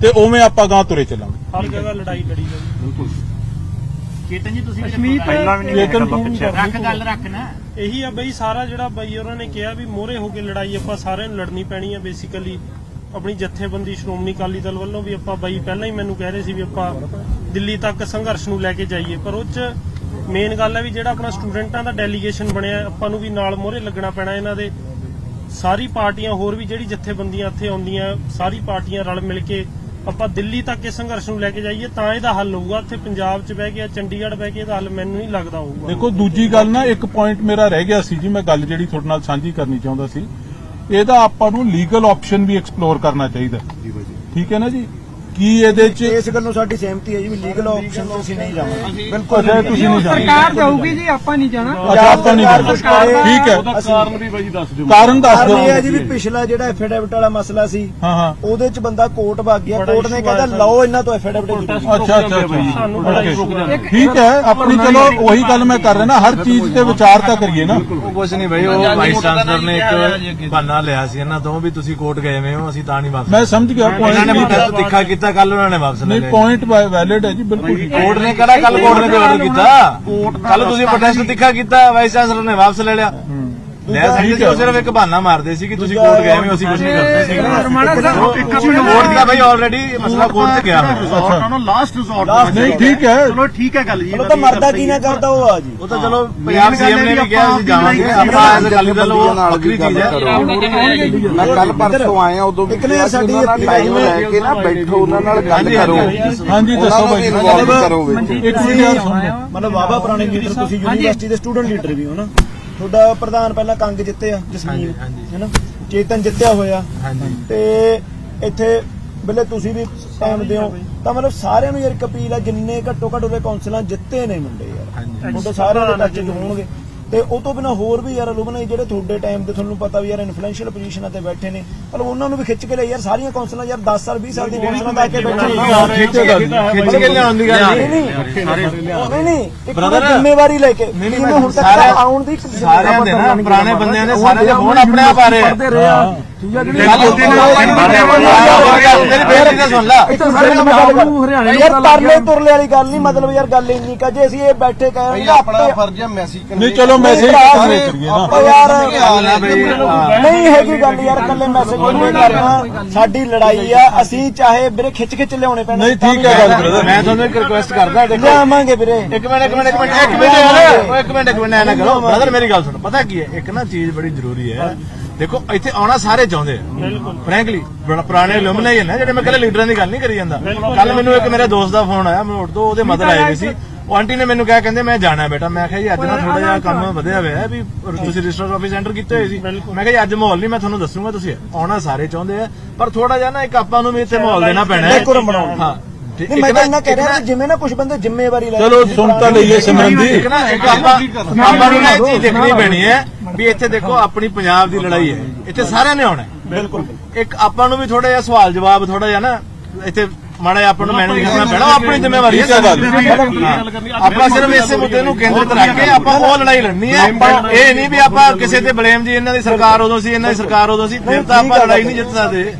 ਤੇ ਉਵੇਂ ਆਪਾਂ ਗਾਂ ਤੁਰੇ ਚੱਲਾਂਗੇ। ਹਰ ਜਗ੍ਹਾ ਲੜਾਈ ਲੜੀ ਜਾਂਦੀ ਚੇਤਨ ਜੀ ਤੁਸੀਂ ਵੀ ਕਸ਼ਮੀਰ ਰੱਖੋ ਤੋਂ ਰੱਖ ਗੱਲ ਰੱਖ ਨਾ। ਇਹੀ ਆ ਬਈ ਸਾਰਾ ਜਿਹੜਾ ਬਈ ਉਹਨਾਂ ਨੇ ਕਿਹਾ ਵੀ ਮੋਹਰੇ ਹੋ ਕੇ ਲੜਾਈ ਆਪਾਂ ਸਾਰਿਆਂ ਨੂੰ ਲੜਨੀ ਪੈਣੀ ਆ ਬੇਸਿਕਲੀ ਆਪਣੀ ਜਥੇਬੰਦੀ ਸ਼੍ਰੋਮਣੀ ਅਕਾਲੀ ਦਲ ਵੱਲੋਂ ਵੀ ਆਪਾਂ ਬਈ ਪਹਿਲਾਂ ਹੀ ਮੈਨੂੰ ਕਹਿ ਰਹੇ ਸੀ ਵੀ ਆਪਾਂ ਦਿੱਲੀ ਤੱਕ ਸੰਘਰਸ਼ ਨੂੰ ਲੈ ਕੇ ਜਾਈਏ ਪਰ ਉਹ ਚ ਮੇਨ ਗੱਲ ਹੈ ਵੀ ਜਿਹੜਾ ਆਪਣਾ ਸਟੂਡੈਂਟਾਂ ਦਾ ਡੈਲੀਗੇਸ਼ਨ ਬਣਿਆ ਆਪਾਂ ਨੂੰ ਵੀ ਨਾਲ ਮੋਹਰੇ ਲੱਗਣਾ ਪੈਣਾ ਇਹਨਾਂ ਦੇ। ਸਾਰੀ ਪਾਰਟੀਆਂ ਹੋਰ ਵੀ ਜਿਹੜੀ ਜਥੇਬੰਦੀਆਂ ਇੱਥੇ ਆਉਂਦੀਆਂ ਸਾਰੀ ਪਾਰਟੀਆਂ ਰਲ ਮਿਲ ਕੇ ਆਪਾਂ ਦਿੱਲੀ ਤੱਕ ਇਹ ਸੰਘਰਸ਼ ਨੂੰ ਲੈ ਕੇ ਜਾਈਏ ਤਾਂ ਇਹਦਾ ਹੱਲ ਹੋਊਗਾ। ਇੱਥੇ ਪੰਜਾਬ 'ਚ ਬਹਿ ਕੇ ਜਾਂ ਚੰਡੀਗੜ੍ਹ ਬਹਿ ਕੇ ਇਹਦਾ ਹੱਲ ਮੈਨੂੰ ਨਹੀਂ ਲੱਗਦਾ ਹੋਊਗਾ। ਦੇਖੋ ਦੂਜੀ ਗੱਲ ਨਾ ਇੱਕ ਪੁਆਇੰਟ ਮੇਰਾ ਰਹਿ ਗਿਆ ਸੀ ਜੀ ਮੈਂ ਗੱਲ ਜਿਹੜੀ ਤੁਹਾਡੇ ਨਾਲ ਸਾਂਝੀ ਕਰਨੀ ਚਾਹੁੰਦਾ ਸੀ। ਇਹਦਾ ਆਪਾਂ ਨੂੰ ਲੀਗਲ ਆਪਸ਼ਨ ਵੀ ਐਕਸਪਲੋਰ ਕਰਨਾ ਚਾਹੀਦਾ। ਜੀ ਬਾਈ ਜੀ। ਠੀਕ ਹੈ ਨਾ ਜੀ? ਕੀ ਇਹਦੇ ਚ? ਇਸ ਗੱਲ ਨੂੰ ਸਾਡੀ ਸਹਿਮਤੀ ਹੈ ਜੀ ਵੀ ਲੀਗਲ ਆਪਸ਼ਨ ਤੋਂ ਅਸੀਂ ਨਹੀਂ ਜਾਵਾਂਗੇ ਬਿਲਕੁਲ ਅੱਛਾ ਤੁਸੀਂ ਨਹੀਂ ਜਾਣਦੇ ਸਰਕਾਰ ਜਾਊਗੀ ਜੀ ਆਪਾਂ ਨਹੀਂ ਜਾਣਾ। ਅੱਛਾ ਆਪਾਂ ਨਹੀਂ ਕਰੇ। ਠੀਕ ਹੈ। ਉਹਦਾ ਕਾਰਨ ਵੀ ਬਾਈ ਦੱਸ ਦਿਓ। ਕਾਰਨ ਦੱਸ ਕਾਰਨ ਦਿਓ। ਇਹ ਹੈ ਜੀ ਵੀ ਪਿਛਲਾ ਜਿਹੜਾ ਐਫੀਡੇਵਿਟ ਵਾਲਾ ਮਸਲਾ ਸੀ ਹਾਂ ਹਾਂ। ਉਹਦੇ ਚ ਬੰਦਾ ਕੋਰਟ ਭੱਗ ਗਿਆ। ਕੋਰਟ ਨੇ ਕਹਿੰਦਾ ਲਓ ਇਹਨਾਂ ਤੋਂ ਐਫੀਡੇਵਿਟ ਜ਼ਰੂਰੀ ਅੱਛਾ ਅੱਛਾ ਅੱਛਾ। ਸਾਨੂੰ ਬੜਾ. ਰੁਕ ਜਾਂਦਾ ਠੀਕ ਹੈ ਆਪਣੀ ਚਲੋ ਉਹੀ ਗੱਲ ਮੈਂ ਕਰ ਰਿਹਾ ਨਾ ਹਰ ਚੀਜ਼ ਤੇ ਵਿਚਾਰ ਤਾਂ ਕਰੀਏ ਨਾ। ਉਹ ਕੁਛ ਨਹੀਂ ਭਾਈ ਉਹ ਵਾਈਸ ਚਾਂਸਲਰ ਨੇ ਇੱਕ ਬਹਾਨਾ ਲਿਆ ਸੀ ਇਹਨਾਂ ਤੋਂ ਵੀ ਤੁਸੀਂ ਕੋਰਟ ਗਏ ਹੋਏ ਹੋ ਅਸੀਂ ਤਾਂ ਨਹੀਂ ਵਾਪਸ ਮੈਂ ਸਮਝ ਗਿਆ ਇਹਨਾਂ ਨੇ ਪੁਆਇੰਟ ਪ੍ਰੋਟੈਸਟ ਤਿੱਖਾ ਕੀਤਾ ਕੱਲ ਉਹਨਾਂ ਨੇ ਵਾਪਸ ਲੈ ਨਹੀਂ ਲਿਆ ਪੁਆਇੰਟ ਵੈਲਿਡ ਹੈ ਜੀ ਬਿਲਕੁਲ ਕੋਰਟ ਨੇ ਕਰਾ ਕੱਲ ਕੋਰਟ ਨੇ ਆਰਡਰ ਕੀਤਾ? ਕੱਲ ਤੁਸੀਂ ਪ੍ਰੋਟੈਸਟ ਤਿੱਖਾ ਕੀਤਾ ਵਾਈਸ ਚਾਂਸਲਰ ਨੇ ਵਾਪਸ ਲੈ ਲਿਆ। ਲੈ ਸਕਦੇ ਸੀ ਉਹ ਸਿਰਫ ਇੱਕ ਬਹਾਨਾ ਮਾਰਦੇ ਸੀ ਕਿ ਤੁਸੀਂ ਕੋਰਟ ਗਏ ਹੋ ਅਸੀਂ ਕੁਝ ਨਹੀਂ ਕਰਦੇ ਸੀ ਰਮਾਣਾ ਸਾਹਿਬ ਕੋਰਟ ਦਾ ਭਾਈ ਆਲਰੇਡੀ ਮਸਲਾ ਕੋਰਟ 'ਚ ਗਿਆ ਹੋਇਆ ਅੱਛਾ ਲਾਸਟ ਰਿਜ਼ੋਰਟ ਨਹੀਂ ਠੀਕ ਹੈ। ਚਲੋ ਠੀਕ ਹੈ ਗੱਲ ਜੀ ਚਲੋ ਤਾਂ ਮਰਦਾ ਕੀ ਨਾ ਕਰਦਾ ਉਹ ਆ ਜੀ। ਉਹ ਤਾਂ ਚਲੋ ਪੰਜਾਬ ਸੀਐਮ ਨੇ ਵੀ ਕਿਹਾ ਅਸੀਂ ਜਾਵਾਂਗੇ ਆਪਾਂ ਐਜ਼ ਅਕਾਲੀ ਦਲ ਉਹ ਵੱਖਰੀ ਚੀਜ਼ ਹੈ। ਮੈਂ ਕੱਲ ਪਰਸੋਂ ਆਇਆ ਉਦੋਂ ਵੀ ਇੱਕ ਨੇ ਕਿਹਾ ਸੀ ਸਾਡੀ time ਲੈ ਕੇ ਨਾ ਬੈਠੋ ਉਹਨਾਂ ਨਾਲ ਗੱਲ ਕਰੋ। ਹਾਂਜੀ। ਦੱਸੋ ਨੂੰ ਭਾਈ। ਕਰੋ ਇੱਕ ਮਿੰਟ। ਮਤਲਬ ਵਾਵਾ ਪੁਰਾਣੇ ਲੀਡਰ ਤੁਸੀਂ ਯੂਨੀਵਰਸਿਟੀ ਦੇ ਸਟੂਡੈਂਟ ਲੀਡਰ ਵੀ ਹੋ ਨਾ। ਤੁਹਾਡਾ ਪ੍ਰਧਾਨ ਪਹਿਲਾਂ ਕੰਗ ਜਿੱਤੇ ਆ ਜਸਮੀਨ। ਹੈਨਾ ਚੇਤਨ ਜਿੱਤਿਆ ਹੋਇਆ। ਹਾਂਜੀ। ਤੇ ਇੱਥੇ ਬਿੱਲੇ ਤੁਸੀਂ ਵੀ ਟਾਈਮ ਦਿਓ। ਤਾਂ ਮਤਲਬ ਸਾਰਿਆਂ ਨੂੰ ਯਾਰ ਇੱਕ ਅਪੀਲ ਆ ਜਿੰਨੇ ਘੱਟੋ ਘੱਟ ਉਹਦੇ ਕੌਂਸਲਾਂ ਜਿੱਤੇ ਨੇ ਮੁੰਡੇ ਯਾਰ। ਤੁਹਾਡੇ ਸਾਰਿਆਂ ਦੇ ਟੱਚ ਹੋਣਗੇ। ਤੇ ਉਹ ਤੋਂ ਬਿਨਾ ਹੋਰ ਵੀ ਯਾਰ ਲੁਬਨਾ ਜਿਹੜੇ ਤੁਹਾਡੇ ਟਾਈਮ ਤੇ ਤੁਹਾਨੂੰ ਪਤਾ ਵੀ ਯਾਰ ਇਨਫਲੂਐਂਸ਼ੀਅਲ ਪੋਜੀਸ਼ਨਾਂ ਤੇ ਬੈਠੇ ਨੇ ਮਤਲਬ ਉਹਨਾਂ ਨੂੰ ਵੀ ਖਿੱਚ ਕੇ ਲੈ ਯਾਰ ਸਾਰੀਆਂ ਕੌਂਸਲਾਂ ਯਾਰ 10 ਸਾਲ 20 ਸਾਲ ਦੀ ਕੌਂਸਲਾਂ ਆ ਕੇ ਬੈਠੇ ਨੇ। ਖਿੱਚ ਕੇ ਲਿਆਉਣ ਦੀ ਗੱਲ ਨਹੀਂ ਨਹੀਂ। ਨਹੀਂ ਨਹੀਂ ਨਹੀਂ ਇੱਕ ਜ਼ਿੰਮੇਵਾਰੀ ਲੈ ਕੇ ਨਹੀਂ, ਹੁਣ ਤੱਕ ਆਉਣ ਦੀ ਸਾਰਿਆਂ ਦੇ ਨਾ ਪੁਰਾਣੇ ਬੰਦਿਆਂ ਦੇ ਸਾਰਿਆਂ ਦੇ ਫੋਨ ਆਪਣੇ ਆਪ ਆ ਰਹੇ ਆ ਆ ਜਿਹੜੀ ਗੱਲ ਨਾ ਯਾਰ ਤਰਲੇ ਤੁਰਲੇ ਵਾਲੀ ਗੱਲ ਨਹੀਂ ਮਤਲਬ ਯਾਰ ਗੱਲ ਇੰਨੀ ਕਾ ਜੇ ਅਸੀਂ ਇਹ ਬੈਠੇ ਕਹਾਂਗੇ ਆਪਣਾ ਫਰਜ਼ ਹੈ ਮੈਸੇਜ ਨਹੀਂ ਚਲੋ ਮੈਸੇਜ ਕਰੇ ਕਰੀਏ ਨਾ। ਆਪਾਂ ਯਾਰ ਨਾ ਬਈ, ਹਾਂ। ਨਹੀਂ ਹੈਗੀ ਗੱਲ ਯਾਰ ਕੱਲੇ ਮੈਸੇਜ ਨਹੀਂ ਕਰਨਾ। ਸਾਡੀ ਲੜਾਈ ਆ ਅਸੀਂ ਚਾਹੇ ਵੀਰੇ ਖਿੱਚ ਖਿੱਚ ਲਿਆਉਣੇ ਪੈਣੇ ਨਹੀਂ ਠੀਕ ਹੈ ਗੱਲ brother ਮੈਂ ਤੁਹਾਨੂੰ ਇੱਕ ਰਿਕੁਐਸਟ ਕਰਦਾ ਦੇਖੋ। ਲਿਆਵਾਂਗੇ ਵੀਰੇ। ਇੱਕ ਮਿੰਟ ਇੱਕ ਮਿੰਟ ਇੱਕ ਮਿੰਟ ਇੱਕ ਮਿੰਟ ਯਾਰ ਉਹ ਇੱਕ ਮਿੰਟ ਇੱਕ ਮਿੰਟ ਐ ਨਾ ਕਰੋ। ਬ੍ਰਦਰ ਮੇਰੀ ਗੱਲ ਸੁਣੋ। ਪਤਾ ਕੀ ਹੈ? ਇੱਕ ਨਾ ਚੀਜ਼ ਬੜੀ ਜ਼ਰੂਰੀ ਹੈ। ਦੇਖੋ ਇੱਥੇ ਆਉਣਾ ਸਾਰੇ ਚਾਹੁੰਦੇ ਆ। ਫ੍ਰੈਂਕਲੀ ਪੁਰਾਣੇ ਲੁਮਨੇ ਹੀ ਨਾ ਜਿਹੜੇ ਮੈਂ ਕੱਲੇ ਲੀਡਰਾਂ ਦੀ ਗੱਲ ਨਹੀਂ ਕਰੀ ਜਾਂਦਾ। ਕੱਲ ਮੈਨੂੰ ਇੱਕ ਮੇਰੇ ਦੋਸਤ ਦਾ ਫੋਨ ਆਇਆ ਮੋੜ ਤੋਂ ਉਹਦੇ ਮਦਰ ਆਏ ਹੋਏ ਸੀ ਉਹ ਆਂਟੀ ਨੇ ਮੈਨੂੰ ਕਿਹਾ ਕਹਿੰਦੇ ਮੈਂ ਜਾਣਾ ਬੇਟਾ। ਮੈਂ ਕਿਹਾ ਜੀ ਅੱਜ ਨਾ ਥੋੜਾ ਜਿਹਾ ਕੰਮ ਵਧਿਆ ਹੋਇਆ ਹੈ ਵੀ ਤੁਸੀਂ ਰਜਿਸਟਰ ਆਫਿਸ ਐਂਟਰ ਕੀਤੇ ਹੋਏ ਸੀ। ਮੈਂ ਕਿਹਾ ਜੀ ਅੱਜ ਮਾਹੌਲ ਨਹੀਂ ਮੈਂ ਤੁਹਾਨੂੰ ਦੱਸੂਗਾ ਤੁਸੀਂ ਆਉਣਾ ਸਾਰੇ ਚਾਹੁੰਦੇ ਆ। ਪਰ ਥੋੜਾ ਜਿਹਾ ਨਾ ਇੱਕ ਆਪਾਂ ਨੂੰ ਵੀ ਇੱਥੇ ਮਾਹੌਲ ਦੇਣਾ ਪੈਣਾ ਹੈ। ਹਾਂ। ਨਹੀਂ ਮੈਂ ਤਾਂ ਨਾ- ਇੰਨਾ ਕਹਿ ਇੱਕ ਰਿਹਾ ਨਾ- ਕਿ ਜਿਵੇਂ ਨਾ ਕੁਝ ਬੰਦੇ ਜ਼ਿੰਮੇਵਾਰੀ ਲੈ ਚਲੋ ਸੁਣ ਤਾਂ ਲਈਏ ਸਿਮਰਨ ਜੀ ਇੱਕ ਨਾ ਇੱਕ ਆਪਾਂ ਆਪਾਂ ਨੂੰ ਨਾ ਇਹ ਚੀਜ਼ ਦੇਖਣੀ ਪੈਣੀ ਹੈ ਵੀ ਇੱਥੇ ਦੇਖੋ ਆਪਣੀ ਪੰਜਾਬ ਦੀ ਲੜਾਈ ਹੈ। ਇੱਥੇ ਸਾਰਿਆਂ ਨੇ ਆਉਣਾ ਹੈ। ਬਿਲਕੁਲ। ਇੱਕ ਆਪਾਂ ਨੂੰ ਵੀ ਥੋੜਾ ਜਿਹਾ ਸਵਾਲ ਜਵਾਬ ਥੋੜਾ ਜਿਹਾ ਨਾ ਇੱਥੇ ਮਾੜਾ ਆਪਾਂ ਨੂੰ ਮੈਨੇਜ ਕਰਨਾ ਪੈਣਾ ਉਹ ਆਪਣੀ ਜ਼ਿੰਮੇਵਾਰੀ ਹੈ। ਆਪਾਂ ਸਿਰਫ ਇਸੇ ਮੁੱਦੇ ਨੂੰ ਕੇਂਦਰਿਤ ਰੱਖ ਕੇ ਆਪਾਂ ਉਹ ਲੜਾਈ ਲੜਨੀ ਹੈ। ਇਹ ਨਹੀਂ ਵੀ ਆਪਾਂ ਕਿਸੇ ਤੇ ਬਲੇਮ ਜੀ ਇਹਨਾਂ ਦੀ ਸਰਕਾਰ ਉਦੋਂ ਸੀ ਇਹਨਾਂ ਦੀ ਸਰਕਾਰ ਉਦੋਂ ਸੀ ਫਿਰ ਤਾਂ ਆਪਾਂ ਲੜਾਈ ਨਹੀਂ ਜਿੱਤ ਸਕਦੇ।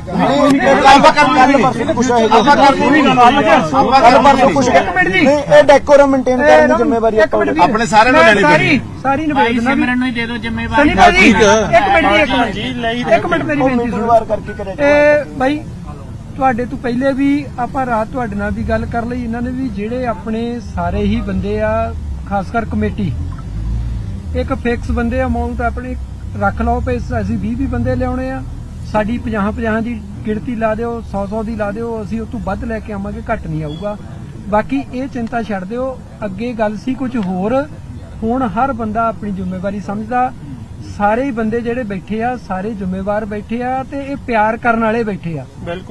ਆਪਾਂ ਕਰਨੀ ਨਹੀਂ ਆਪਾਂ ਕਰਨੀ ਨਹੀਂ ਆਪਾਂ ਕੱਲ ਪਰਸੋਂ ਕਰਨੀ ਕੁਝ ਨਹੀਂ ਇੱਕ ਮਿੰਟ ਜੀ। ਨਹੀਂ ਇਹ ਡੈਕੋਰਮ ਮੇਨਟੇਨ ਕਰਨ ਦੀ ਜ਼ਿੰਮੇਵਾਰੀ ਜੀ। ਆਪਣੇ ਸਾਰਿਆਂ ਨੂੰ ਮੈਂ ਲੈਣੀ ਪੈਣੀ ਸਾਰੀ ਸਾਰੀ ਭਾਈ ਨਿਬੇੜਨਾ ਵੀ ਸਿਮਰਨ ਨੂੰ ਹੀ ਦੇ ਦਿਓ ਸਨੀ ਜ਼ਿੰਮੇਵਾਰੀ ਭਾਜੀ ਠੀਕ ਹੈ। ਇੱਕ ਮਿੰਟ ਜੀ ਇੱਕ ਮਿੰਟ ਜੀ ਲਈ ਇੱਕ ਮਿੰਟ ਮੇਰੀ ਉਹ ਬੇਨਤੀ ਸੁਣੋ ਵਾਰ ਕਰਕੇ ਕਰਿਆ ਜੀ। ਇਹ ਬਾਈ ਤੁਹਾਡੇ ਤੋਂ ਪਹਿਲੇ ਵੀ ਆਪਾਂ ਰਾਤ ਤੁਹਾਡੇ ਨਾਲ ਵੀ ਗੱਲ ਕਰ ਲਈ ਇਹਨਾਂ ਨੇ ਵੀ ਜਿਹੜੇ ਆਪਣੇ ਸਾਰੇ ਹੀ ਬੰਦੇ ਆ ਖਾਸ ਕਰ ਕਮੇਟੀ ਇੱਕ ਫਿਕਸ ਬੰਦੇ ਅਮਾਉਂਟ ਆਪਣੇ ਰੱਖ ਲਓ ਪਏ ਅਸੀਂ 20 20 ਬੰਦੇ ਲਿਆਉਣੇ ਆ ਸਾਡੀ 50 50 ਦੀ ਗਿਣਤੀ ਲਾ ਦਿਓ 100 100 ਦੀ ਲਾ ਦਿਓ ਅਸੀਂ ਉਸ ਤੋਂ ਵੱਧ ਲੈ ਕੇ ਆਵਾਂਗੇ ਘੱਟ ਨਹੀਂ ਆਊਗਾ। ਬਾਕੀ ਇਹ ਚਿੰਤਾ ਛੱਡ ਦਿਓ ਅੱਗੇ ਗੱਲ ਸੀ ਕੁਝ ਹੋਰ। ਹੁਣ ਹਰ ਬੰਦਾ ਆਪਣੀ ਜ਼ਿੰਮੇਵਾਰੀ ਸਮਝਦਾ। ਸਾਰੇ ਹੀ ਬੰਦੇ ਜਿਹੜੇ ਬੈਠੇ ਆ ਸਾਰੇ ਜ਼ਿੰਮੇਵਾਰ ਬੈਠੇ ਆ ਤੇ ਇਹ ਪਿਆਰ ਕਰਨ ਵਾਲੇ ਬੈਠੇ ਆ।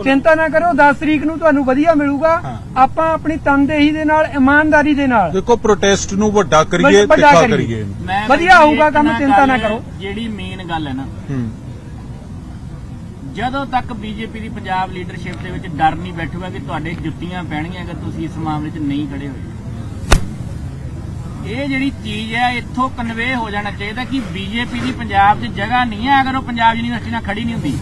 ਚਿੰਤਾ ਨਾ ਕਰੋ 10 ਤਰੀਕ ਨੂੰ ਤੁਹਾਨੂੰ ਵਧੀਆ ਮਿਲੂਗਾ। ਆਪਾਂ ਆਪਣੀ ਤਨਦੇਹੀ ਦੇ ਨਾਲ ਇਮਾਨਦਾਰੀ ਦੇ ਨਾਲ। ਦੇਖੋ ਪ੍ਰੋਟੈਸਟ ਨੂੰ ਵੱਡਾ ਕਰੀਏ ਵੱਡਾ ਤਿੱਖਾ ਕਰੀਏ। ਵਧੀਆ ਹੋਊਗਾ ਕੰਮ, ਚਿੰਤਾ ਨਾ ਕਰੋ। ਜਿਹੜੀ ਮੇਨ ਗੱਲ ਹੈ ਨਾ ਹੂੰ। ਜਦੋਂ ਤੱਕ ਬੀਜੇਪੀ ਦੀ ਪੰਜਾਬ ਲੀਡਰਸ਼ਿਪ ਦੇ ਵਿੱਚ ਡਰ ਨਹੀਂ ਬੈਠੂਗਾ ਕਿ ਤੁਹਾਡੇ ਜੁੱਤੀਆਂ ਪੈਣਗੀਆਂ ਅਗਰ ਤੁਸੀਂ ਇਸ ਮਾਮਲੇ 'ਚ ਨਹੀਂ ਖੜੇ ਹੋਏ। ਇਹ ਜਿਹੜੀ ਚੀਜ਼ ਹੈ ਇੱਥੋਂ ਕਨਵੇ ਹੋ ਜਾਣਾ ਚਾਹੀਦਾ ਕਿ ਬੀਜੇਪੀ ਦੀ ਪੰਜਾਬ 'ਚ ਜਗ੍ਹਾ ਨਹੀਂ ਹੈ ਅਗਰ ਉਹ ਪੰਜਾਬ ਯੂਨੀਵਰਸਿਟੀ ਨਾਲ ਖੜੀ ਨਹੀਂ ਹੁੰਦੀ।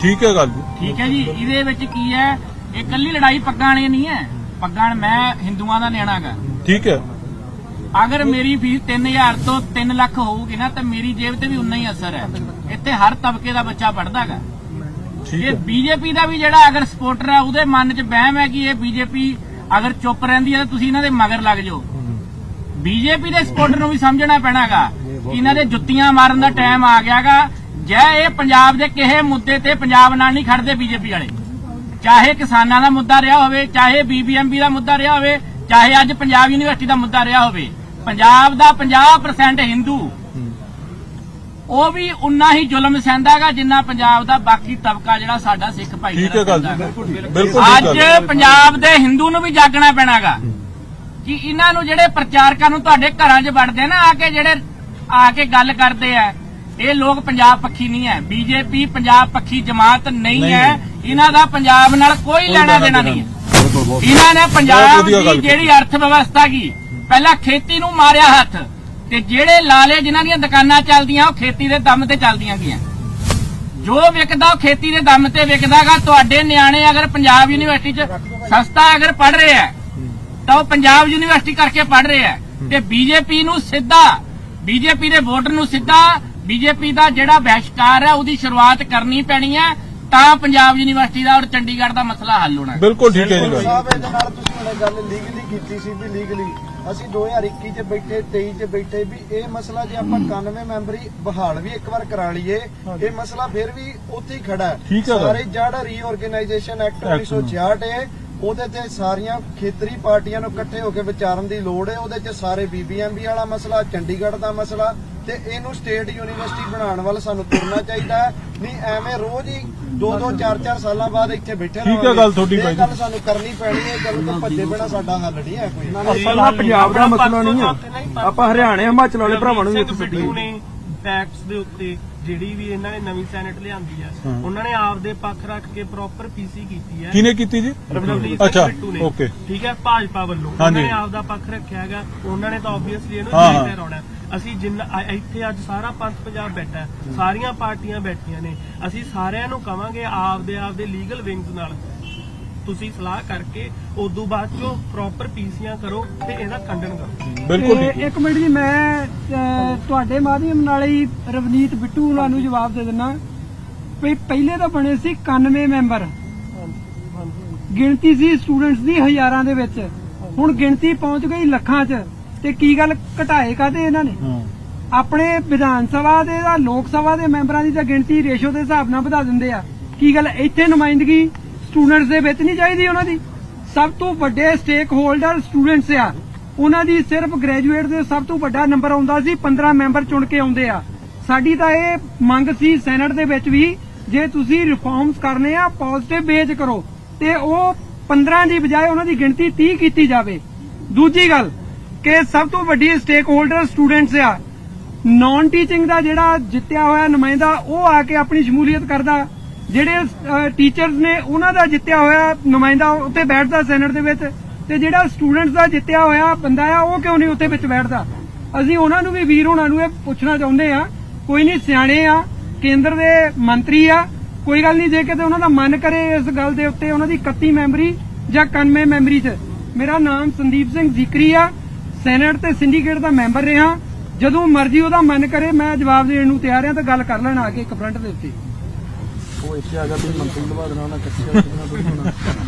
ਠੀਕ ਹੈ ਗੱਲ। ਠੀਕ ਹੈ ਜੀ। ਇਹਦੇ ਵਿੱਚ ਕੀ ਹੈ? ਇਹ ਕੱਲੀ ਲੜਾਈ ਪੱਗਾਂ ਵਾਲੀ ਨਹੀਂ ਹੈ। ਪੱਗਾਂ ਮੈਂ ਹਿੰਦੂਆਂ ਦਾ ਨਿਆਣਾ ਗਾ ਠੀਕ ਹੈ। ਅਗਰ ਮੇਰੀ ਫੀਸ 3000 ਤੋਂ 3 ਲੱਖ ਹੋਊਗੀ ਨਾ ਤਾਂ ਮੇਰੀ ਜੇਬ ਤੇ ਵੀ ਉਨਾ ਹੀ ਅਸਰ ਹੈ। ਇੱਥੇ ਹਰ ਤਬਕੇ ਦਾ ਬੱਚਾ ਪੜਦਾਗਾ ਇਹ ਬੀਜੇਪੀ ਦਾ ਵੀ ਜਿਹੜਾ ਅਗਰ ਸਪੋਰਟਰ ਹੈ ਉਹਦੇ ਮਨ 'ਚ ਵਹਿਮ ਹੈ ਕਿ ਇਹ ਬੀਜੇਪੀ ਅਗਰ ਚੁੱਪ ਰਹਿੰਦੀ ਹੈ ਤਾਂ ਤੁਸੀਂ ਇਹਨਾਂ ਦੇ ਮਗਰ ਲੱਗ ਜਾਓ। ਬੀਜੇਪੀ ਦੇ ਸਪੋਰਟਰ ਨੂੰ ਵੀ ਸਮਝਣਾ ਪੈਣਾਗਾ ਕਿ ਇਹਨਾਂ ਦੇ ਜੁੱਤੀਆਂ ਮਾਰਨ ਦਾ ਟਾਈਮ ਆ ਗਿਆਗਾ। ਜੇ ਇਹ ਪੰਜਾਬ ਦੇ ਕਿਸੇ ਮੁੱਦੇ ਤੇ ਪੰਜਾਬ ਨਾਲ ਨਹੀਂ ਖੜਦੇ ਬੀਜੇਪੀ ਵਾਲੇ। ਚਾਹੇ ਕਿਸਾਨਾਂ ਦਾ ਮੁੱਦਾ ਰਿਹਾ ਹੋਵੇ ਚਾਹੇ ਬੀਬੀਐਮਬੀ ਦਾ ਮੁੱਦਾ ਰਿਹਾ ਹੋਵੇ ਚਾਹੇ ਅੱਜ ਪੰਜਾਬ ਯੂਨੀਵਰਸਿਟੀ ਦਾ ਮੁੱਦਾ ਰਿਹਾ ਹੋਵੇ। ਪੰਜਾਬ ਦਾ 50% ਹਿੰਦੂ ਉਹ ਵੀ ਉਨਾ ਹੀ ਜ਼ੁਲਮ ਸਹਿੰਦਾਗਾ ਜਿੰਨਾ ਪੰਜਾਬ ਦਾ ਬਾਕੀ ਤਬਕਾ ਜਿਹੜਾ ਸਾਡਾ ਸਿੱਖ ਭਾਈ ਠੀਕ ਹੈ ਗੱਲ ਬਿਲਕੁਲ ਠੀਕ ਅੱਜ ਗੱਲ ਪੰਜਾਬ ਦੇ ਹਿੰਦੂ ਨੂੰ ਵੀ ਜਾਗਣਾ ਪੈਣਾਗਾ। ਕਿ ਇਹਨਾਂ ਨੂੰ ਜਿਹੜੇ ਪ੍ਰਚਾਰਕਾਂ ਨੂੰ ਤੁਹਾਡੇ ਘਰਾਂ 'ਚ ਵੜਦੇ ਨਾ ਆ ਕੇ ਜਿਹੜੇ ਆ ਕੇ ਗੱਲ ਕਰਦੇ ਆ ਇਹ ਲੋਕ ਪੰਜਾਬ ਪੱਖੀ ਨਹੀਂ ਹੈ। ਬੀਜੇਪੀ ਪੰਜਾਬ ਪੱਖੀ ਜਮਾਤ ਨਹੀਂ ਨਹੀਂ ਹੈ। ਹੈ। ਇਹਨਾਂ ਦਾ ਪੰਜਾਬ ਨਾਲ ਕੋਈ ਲੈਣਾ ਦੇਣਾ ਨਹੀਂ ਹੈ। ਇਹਨਾਂ ਨੇ ਪੰਜਾਬ ਵਧੀਆ ਗੱਲ ਦੀ ਜਿਹੜੀ ਅਰਥ ਵਿਵਸਥਾ ਕੀ ਪਹਿਲਾਂ ਖੇਤੀ ਨੂੰ ਮਾਰਿਆ ਹੱਥ। ਤੇ ਜਿਹੜੇ ਲਾਲੇ ਜਿਨ੍ਹਾਂ ਦੀਆਂ ਦੁਕਾਨਾਂ ਚੱਲਦੀਆਂ ਉਹ ਖੇਤੀ ਦੇ ਦਮ ਤੇ ਚੱਲਦੀਆਂ ਗਈਆਂ। ਜੋ ਵਿਕਦਾ ਉਹ ਖੇਤੀ ਦੇ ਦਮ ਤੇ ਵਿਕਦਾਗਾ। ਤੁਹਾਡੇ ਨਿਆਣੇ ਅਗਰ ਪੰਜਾਬ ਯੂਨੀਵਰਸਿਟੀ 'ਚ ਸਸਤਾ ਅਗਰ ਪੜ ਰਹੇ ਆ ਤਾਂ ਉਹ ਪੰਜਾਬ ਯੂਨੀਵਰਸਿਟੀ ਕਰਕੇ ਪੜ ਰਹੇ ਆ ਤੇ ਬੀਜੇਪੀ ਨੂੰ ਸਿੱਧਾ ਬੀਜੇਪੀ ਦੇ ਵੋਟਰ ਨੂੰ ਸਿੱਧਾ ਬੀਜੇਪੀ ਦਾ ਜਿਹੜਾ ਬਹਿਸ਼ਕਾਰ ਹੈ ਉਹਦੀ ਸ਼ੁਰੂਆਤ ਕਰਨੀ ਪੈਣੀ ਹੈ। ਤਾਂ ਪੰਜਾਬ ਯੂਨੀਵਰਸਿਟੀ ਦਾ ਔਰ ਚੰਡੀਗੜ੍ਹ ਦਾ ਮਸਲਾ ਹੱਲ ਹੋਣਾ। ਬਿਲਕੁਲ ਠੀਕ ਹੈ ਜੀ ਸਾਹਿਬ ਇਹਦੇ ਨਾਲ ਤੁਸੀਂ ਹੁਣੇ ਗੱਲ ਲੀਗਲੀ ਕੀਤੀ ਸੀ ਵੀ ਲੀਗਲੀ ਅਸੀਂ 2021 ਚ ਬੈਠੇ 23 ਚ ਬੈਠੇ ਵੀ ਇਹ ਮਸਲਾ ਜੇ ਆਪਾਂ 91 ਮੈਂਬਰੀ ਬਹਾਲ ਵੀ ਇੱਕ ਵਾਰ ਕਰਾ ਲਈਏ ਇਹ ਮਸਲਾ ਫਿਰ ਵੀ ਉੱਥੇ ਹੀ ਖੜਾ ਹੈ। ਸਾਰੇ ਜਿਹੜਾ ਰੀਆਰਗੇਨਾਈਜੇਸ਼ਨ ਐਕਟ 1966 ਹੈ ਉਹਦੇ ਤੇ ਸਾਰੀਆਂ ਖੇਤਰੀ ਪਾਰਟੀਆਂ ਨੂੰ ਇਕੱਠੇ ਹੋ ਕੇ ਵਿਚਾਰਨ ਦੀ ਲੋੜ ਹੈ ਉਹਦੇ ਚ ਸਾਰੇ ਬੀਬੀਐਮਬੀ ਵਾਲਾ ਮਸਲਾ ਚੰਡੀਗੜ੍ਹ ਦਾ ਮਸਲਾ ਤੇ ਇਹਨੂੰ ਸਟੇਟ ਯੂਨੀਵਰਸਿਟੀ ਬਣਾਉਣ ਵੱਲ ਸਾਨੂੰ ਤੁਰਨਾ ਚਾਹੀਦਾ ਹੈ। ਨਹੀਂ ਐਵੇਂ ਰੋਜ਼ ਹੀ ਦੋ ਦੋ ਚਾਰ ਚਾਰ ਸਾਲਾਂ ਬਾਅਦ ਇੱਥੇ ਬੈਠੇ ਠੀਕ ਹੈ ਰਹਾਂਗੇ। ਗੱਲ ਤੁਹਾਡੀ ਇਹ ਬਾਈ ਜੀ। ਗੱਲ ਸਾਨੂੰ ਕਰਨੀ ਪੈਣੀ ਹੈ ਗੱਲ ਤੋਂ ਭੱਜੇ ਬਿਨਾ ਸਾਡਾ ਹੱਲ ਨਹੀਂ ਹੈ ਕੋਈ। ਅਸਲ ਪੰਜਾਬ ਦਾ ਮਸਲਾ ਨਹੀਂ ਆ ਆਪਾਂ ਹਰਿਆਣੇ ਹਿਮਾਚਲ ਵਾਲੇ ਭਰਾਵਾਂ ਨੂੰ ਵੀ ਸਿੰਘ ਇੱਥੇ ਬਿੱਟੂ ਸੁੱਟੀ ਨੇ ਟੈਕਸ ਦੇ ਉੱਤੇ ਜਿਹੜੀ ਵੀ ਇਹਨਾਂ ਨੇ ਨਵੀਂ ਸੈਨੇਟ ਲਿਆਂਦੀ ਹੈ। ਉਹਨਾਂ ਨੇ ਆਪਦੇ ਪੱਖ ਰੱਖ ਕੇ ਪ੍ਰੋਪਰ ਪੀਸੀ ਕੀਤੀ ਹੈ। ਕਿਹਨੇ ਕੀਤੀ ਜੀ? ਰਵਨੀਤ ਸਿੰਘ ਅੱਛਾ, ਬਿੱਟੂ ਨੇ। ਓਕੇ। ਠੀਕ ਹੈ ਭਾਜਪਾ ਵੱਲੋਂ। ਹਾਂਜੀ। ਉਹਨਾਂ ਨੇ ਆਪਦਾ ਪੱਖ ਰੱਖਿਆ ਹੈਗਾ। ਉਹਨਾਂ ਨੇ ਤਾਂ ਆਬਵੀਅਸਲੀ ਇਹਨੂੰ ਹਾਂ, ਜੇਲ੍ਹ ਹਾਂ। ਤੇ ਰੋਣਾ। ਅਸੀਂ ਜਿੰਨਾ ਇੱਥੇ ਅੱਜ ਸਾਰਾ ਪੰਥ ਪੰਜਾਬ ਬੈਠਾ ਹੈ। ਸਾਰੀਆਂ ਪਾਰਟੀਆਂ ਬੈਠੀਆਂ ਨੇ। ਅਸੀਂ ਸਾਰਿਆਂ ਨੂੰ ਕਵਾਂਗੇ ਆਪਦੇ ਆਪਦੇ ਲੀਗਲ ਵਿੰਗਸ ਨਾਲ। ਤੁਸੀਂ ਸਲਾਹ ਕਰਕੇ ਉਦੋਂ ਬਾਅਦ ਚੋਂ ਪ੍ਰੋਪਰ ਪੀਸੀਆਂ ਕਰੋ ਤੇ ਇਹਦਾ ਖੰਡਨ ਕਰੋ। ਬਿਲਕੁਲ ਤੇ ਠੀਕ। ਇੱਕ ਮਿੰਟ ਜੀ ਮੈਂ ਤੁਹਾਡੇ ਮਾਧਿਅਮ ਨਾਲ ਹੀ ਰਵਨੀਤ ਬਿੱਟੂ ਉਹਨਾਂ ਨੂੰ ਜਵਾਬ ਦੇ ਦਿੰਨਾ ਵੀ ਪਹਿਲੇ ਤਾਂ ਬਣੇ ਸੀ 91 ਮੈਂਬਰ। ਗਿਣਤੀ ਸੀ ਸਟੂਡੈਂਟਸ ਦੀ ਹਜ਼ਾਰਾਂ ਦੇ ਵਿੱਚ। ਹੁਣ ਗਿਣਤੀ ਪਹੁੰਚ ਗਈ ਲੱਖਾਂ 'ਚ। ਤੇ ਕੀ ਗੱਲ ਘਟਾਏ ਕਾਤੇ ਇਹਨਾਂ ਨੇ? ਆਪਣੇ ਵਿਧਾਨ ਸਭਾ ਦੇ ਦਾ ਲੋਕ ਸਭਾ ਦੇ ਮੈਂਬਰਾਂ ਦੀ ਤਾਂ ਗਿਣਤੀ ਰੇਸ਼ੋ ਦੇ ਹਿਸਾਬ ਨਾਲ ਵਧਾ ਦਿੰਦੇ ਆ। ਕੀ ਗੱਲ ਇੱਥੇ ਨੁਮਾਇੰਦਗੀ ਸਟੂਡੈਂਟਸ ਦੇ ਵਿੱਚ ਨਹੀਂ ਚਾਹੀਦੀ ਉਹਨਾਂ ਦੀ? ਸਭ ਤੋਂ ਵੱਡੇ ਸਟੇਕ ਹੋਲਡਰ ਸਟੂਡੈਂਟਸ ਆ। ਉਹਨਾਂ ਦੀ ਸਿਰਫ ਗ੍ਰੈਜੂਏਟ ਦੇ ਸਭ ਤੋਂ ਵੱਡਾ ਨੰਬਰ ਆਉਂਦਾ ਸੀ 15 ਮੈਂਬਰ ਚੁਣ ਕੇ ਆਉਂਦੇ ਆ। ਸਾਡੀ ਤਾਂ ਇਹ ਮੰਗ ਸੀ ਸੈਨੇਟ ਦੇ ਵਿੱਚ ਵੀ ਜੇ ਤੁਸੀਂ ਰਿਫਾਰਮਸ ਕਰਨੇ ਆ ਪੋਜ਼ਿਟਿਵ ਬੇਜ ਕਰੋ। ਤੇ ਉਹ 15 ਦੀ ਬਜਾਏ ਉਹਨਾਂ ਦੀ ਗਿਣਤੀ 30 ਕੀਤੀ ਜਾਵੇ। ਦੂਜੀ ਗੱਲ ਕਿ ਸਭ ਤੋਂ ਵੱਡੀ ਸਟੇਕ ਹੋਲਡਰ ਸਟੂਡੈਂਟਸ ਆ। ਨਾਨ ਟੀਚਿੰਗ ਦਾ ਜਿਹੜਾ ਜਿੱਤਿਆ ਹੋਇਆ ਨੁਮਾਇੰਦਾ, ਉਹ ਆ ਕੇ ਆਪਣੀ ਸ਼ਮੂਲੀਅਤ ਕਰਦਾ। ਜਿਹੜੇ ਟੀਚਰਸ ਨੇ ਉਹਨਾਂ ਦਾ ਜਿੱਤਿਆ ਹੋਇਆ ਨੁਮਾਇੰਦਾ ਉੱਥੇ ਬੈਠਦਾ ਸੈਨੇਟ ਦੇ ਵਿੱਚ। ਤੇ ਜਿਹੜਾ ਸਟੂਡੈਂਟਸ ਦਾ ਜਿੱਤਿਆ ਹੋਇਆ ਬੰਦਾ ਆ, ਉਹ ਕਿਉਂ ਨਹੀਂ ਉੱਥੇ ਵਿੱਚ ਬੈਠਦਾ? ਅਸੀਂ ਉਹਨਾਂ ਨੂੰ ਵੀ ਵੀਰ ਹੋਣਾ ਨੂੰ ਇਹ ਪੁੱਛਣਾ ਚਾਹੁੰਦੇ ਆ। ਕੋਈ ਨਹੀਂ ਸਿਆਣੇ ਆ, ਕੇਂਦਰ ਦੇ ਮੰਤਰੀ ਆ। ਕੋਈ ਗੱਲ ਨਹੀਂ, ਜੇ ਕਿਤੇ ਉਹਨਾਂ ਦਾ ਮਨ ਕਰੇ ਇਸ ਗੱਲ ਦੇ ਉੱਤੇ, ਉਹਨਾਂ ਦੀ 31 ਮੈਂਬਰੀ ਜਾਂ 91 ਮੈਂਬਰੀ 'ਚ। ਮੇਰਾ ਨਾਮ ਸੰਦੀਪ ਸਿੰਘ ਜ਼ਿਕਰੀ ਆ। ਸੈਨੇਟ ਤੇ ਸਿੰਡੀਕੇਟ ਦਾ ਮੈਂਬਰ ਰਿਹਾ। ਜਦੋਂ ਮਰਜ਼ੀ ਉਹਦਾ ਮਨ ਕਰੇ, ਮੈਂ ਜਵਾਬ ਦੇਣ ਨੂੰ ਤਿਆਰ ਹਾਂ ਤਾਂ ਗੱਲ ਕਰ ਲੈਣ ਆ ਕੇ ਇੱਕ ਫਰੰਟ ਦੇ ਉੱਤੇ। ਉਹ ਇੱਥੇ ਆ ਗਿਆ ਤੁਸੀਂ ਮੰਤਰੀ ਲਵਾ ਦੇਣਾ ਉਹਨਾਂ ਕੱਚੇ